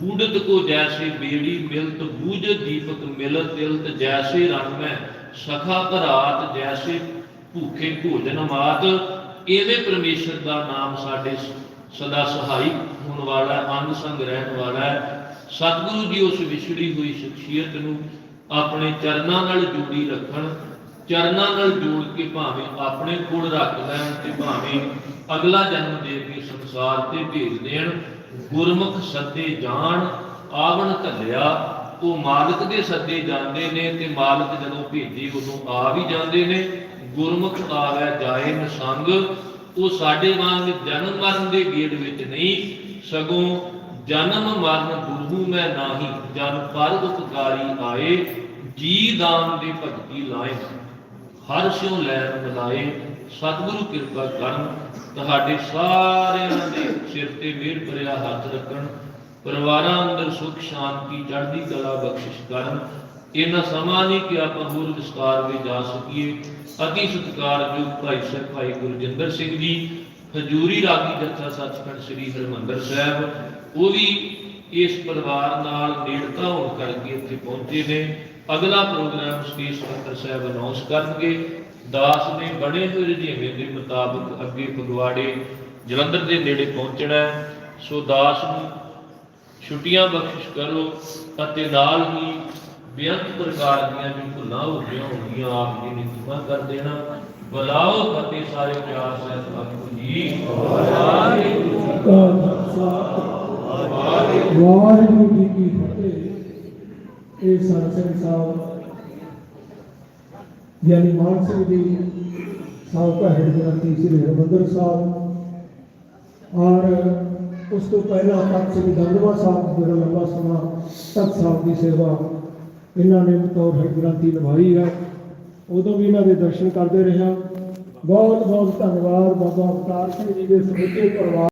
ਬੂੜਤ ਕੋ ਜੈਸੇ ਬੇੜੀ ਮਿਲਤ ਬੂਝ ਦੀਪਕ ਮਿਲਤ ਤਿਲਤ ਜੈਸੇ ਰਣ ਮੈਂ ਸਖਾ ਭਰਾਤ ਜੈਸੇ ਭੂਖੇ ਭੋਜਨ ਮਾਤ। ਐਵੇਂ ਪਰਮੇਸ਼ਰ ਦਾ ਨਾਮ ਸਾਡੇ ਸਦਾ ਸਹਾਈ ਹੋਣ ਵਾਲਾ ਅੰਗ ਸੰਗ ਰਹਿਣ ਵਾਲਾ ਸਤਿਗੁਰੂ ਜੀ ਉਸ ਵਿਛੜੀ ਹੋਈ ਸ਼ਖਸੀਅਤ ਨੂੰ ਆਪਣੇ ਚਰਨਾਂ ਨਾਲ ਜੋੜੀ ਰੱਖਣ, ਚਰਨਾਂ ਨਾਲ ਜੋੜ ਕੇ ਭਾਵੇਂ ਆਪਣੇ ਕੋਲ ਰੱਖ ਲੈਣ ਤੇ ਭਾਵੇਂ ਅਗਲਾ ਜਨਮ ਦੇ ਕੇ ਸੰਸਾਰ ਤੇ ਭੇਜ ਦੇਣ, ਗੁਰਮੁਖ ਸੱਦੇ ਜਾਣ, ਆਵਣ ਘੱਲਿਆ ਉਹ ਮਾਲਕ ਦੇ ਸੱਦੇ ਜਾਂਦੇ ਨੇ ਤੇ ਮਾਲਕ ਜਦੋਂ ਭੇਜੀ ਉਦੋਂ ਆ ਵੀ ਜਾਂਦੇ ਨੇ। ਗੁਰਮੁਖ ਆਵੈ ਜਾਏ ਨਸੰਗ ਉਹ ਸਾਡੇ ਵਾਂਗ ਜਨਮ ਮਰਨ ਦੇ ਗੇੜ ਵਿੱਚ ਨਹੀਂ ਸਗੋਂ ਜਨਮ ਮਰਨ ਗੁਰੂ ਮੈਂ ਨਾਹੀ, ਜਨ ਪਰ ਉਪਕਾਰੀ ਆਏ, ਜੀ ਦਾਨ ਦੀ ਭਗਤੀ ਲਾਏ। ਹਰ ਸਿਉ ਲੈਣ ਮਿਲਾਏ ਸਤਿਗੁਰੂ ਕਿਰਪਾ ਕਰਨ, ਤੁਹਾਡੇ ਸਾਰਿਆਂ ਦੇ ਸਿਰ ਤੇ ਮਿਹਰ ਭਰਿਆ ਹੱਥ ਰੱਖਣ, ਪਰਿਵਾਰਾਂ ਅੰਦਰ ਸੁਖ, ਸ਼ਾਂਤੀ, ਚੜ੍ਹਦੀ ਕਲਾ ਬਖਸ਼ਿਸ਼ ਕਰਨ। ਇਹਨਾਂ ਸਮਾਂ ਨਹੀਂ ਕਿ ਆਪਾਂ ਹੋਰ ਵਿਸਤਾਰ ਵਿੱਚ ਜਾ ਸਕੀਏ। ਅਤੀ ਸਤਿਕਾਰਯੋਗ ਭਾਈ ਸਾਹਿਬ, ਭਾਈ ਗੁਰਜਿੰਦਰ ਸਿੰਘ ਜੀ ਹਜੂਰੀ ਰਾਗੀ ਜਥਾ ਸੱਚਖੰਡ ਸ੍ਰੀ ਹਰਿਮੰਦਰ ਸਾਹਿਬ ਉਹ ਵੀ ਇਸ ਪਰਿਵਾਰ ਨਾਲ ਨੇੜਤਾ ਹੋਣ ਕਰਕੇ ਇੱਥੇ ਪਹੁੰਚੇ ਨੇ। ਅਗਲਾ ਪ੍ਰੋਗਰਾਮ ਸ੍ਰੀ ਸੁਖਮਨੀ ਸਾਹਿਬ ਅਨਾਉਂਸ ਕਰਨਗੇ। ਦਾਸ ਨੇ ਬਣੇ ਹੋਏ ਰੁਝੇਵੇਂ ਦੇ ਮੁਤਾਬਕ ਅੱਗੇ ਫਗਵਾੜੇ, ਜਲੰਧਰ ਦੇ ਨੇੜੇ ਪਹੁੰਚਣਾ ਹੈ। ਸੋ ਦਾਸ ਨੂੰ ਛੁੱਟੀਆਂ ਬਖਸ਼ਿਸ਼ ਕਰੋ ਅਤੇ ਨਾਲ ਹੀ ਬੇਅੰਤ ਪ੍ਰਕਾਰ ਦੀਆਂ ਜੋ ਭੁੱਲਾਂ ਹੋ ਗਈਆਂ ਹੋਣਗੀਆਂ ਆਪ ਜੀ ਨੇ ਖਿਮਾ ਕਰ ਦੇਣਾ। ਬੁਲਾਓ ਫਤਿਹ ਸਾਰੇ ਪਿਆਰ ਸਹਿਤ ਬਾਪੂ ਜੀ ਵਾਹਿਗੁਰੂ ਜੀ ਕਾ ਖਾਲਸਾ ਵਾਹਿਗੁਰੂ ਜੀ ਕੀ ਫਤਿਹ ਇਹ ਸਤਸੰਗ ਸਾਹਿਬ ਯਾਨੀ ਮਾਨ ਸਿੰਘ ਜੀ ਸਾਬਕਾ ਹੈਡ ਗ੍ਰੰਥੀ ਸ੍ਰੀ ਹਰਿਮੰਦਰ ਸਾਹਿਬ ਔਰ ਉਸ ਤੋਂ ਪਹਿਲਾਂ ਤਖਤ ਸ੍ਰੀ ਦੰਦਵਾ ਸਾਹਿਬ ਜਿਹੜਾ ਲੰਬਾ ਸਮਾਂ ਤਖਤ ਸਾਹਿਬ ਦੀ ਸੇਵਾ ਇਹਨਾਂ ਨੇ ਬਤੌਰ ਹੈਡ ਗ੍ਰੰਥੀ ਨਿਭਾਈ ਹੈ ਉਦੋਂ ਵੀ ਇਹਨਾਂ ਦੇ ਦਰਸ਼ਨ ਕਰਦੇ ਰਿਹਾ ਬਹੁਤ ਬਹੁਤ ਧੰਨਵਾਦ ਬਾਬਾ ਅਵਤਾਰ ਸਿੰਘ ਜੀ ਦੇ ਸਮੁੱਚੇ ਪਰਿਵਾਰ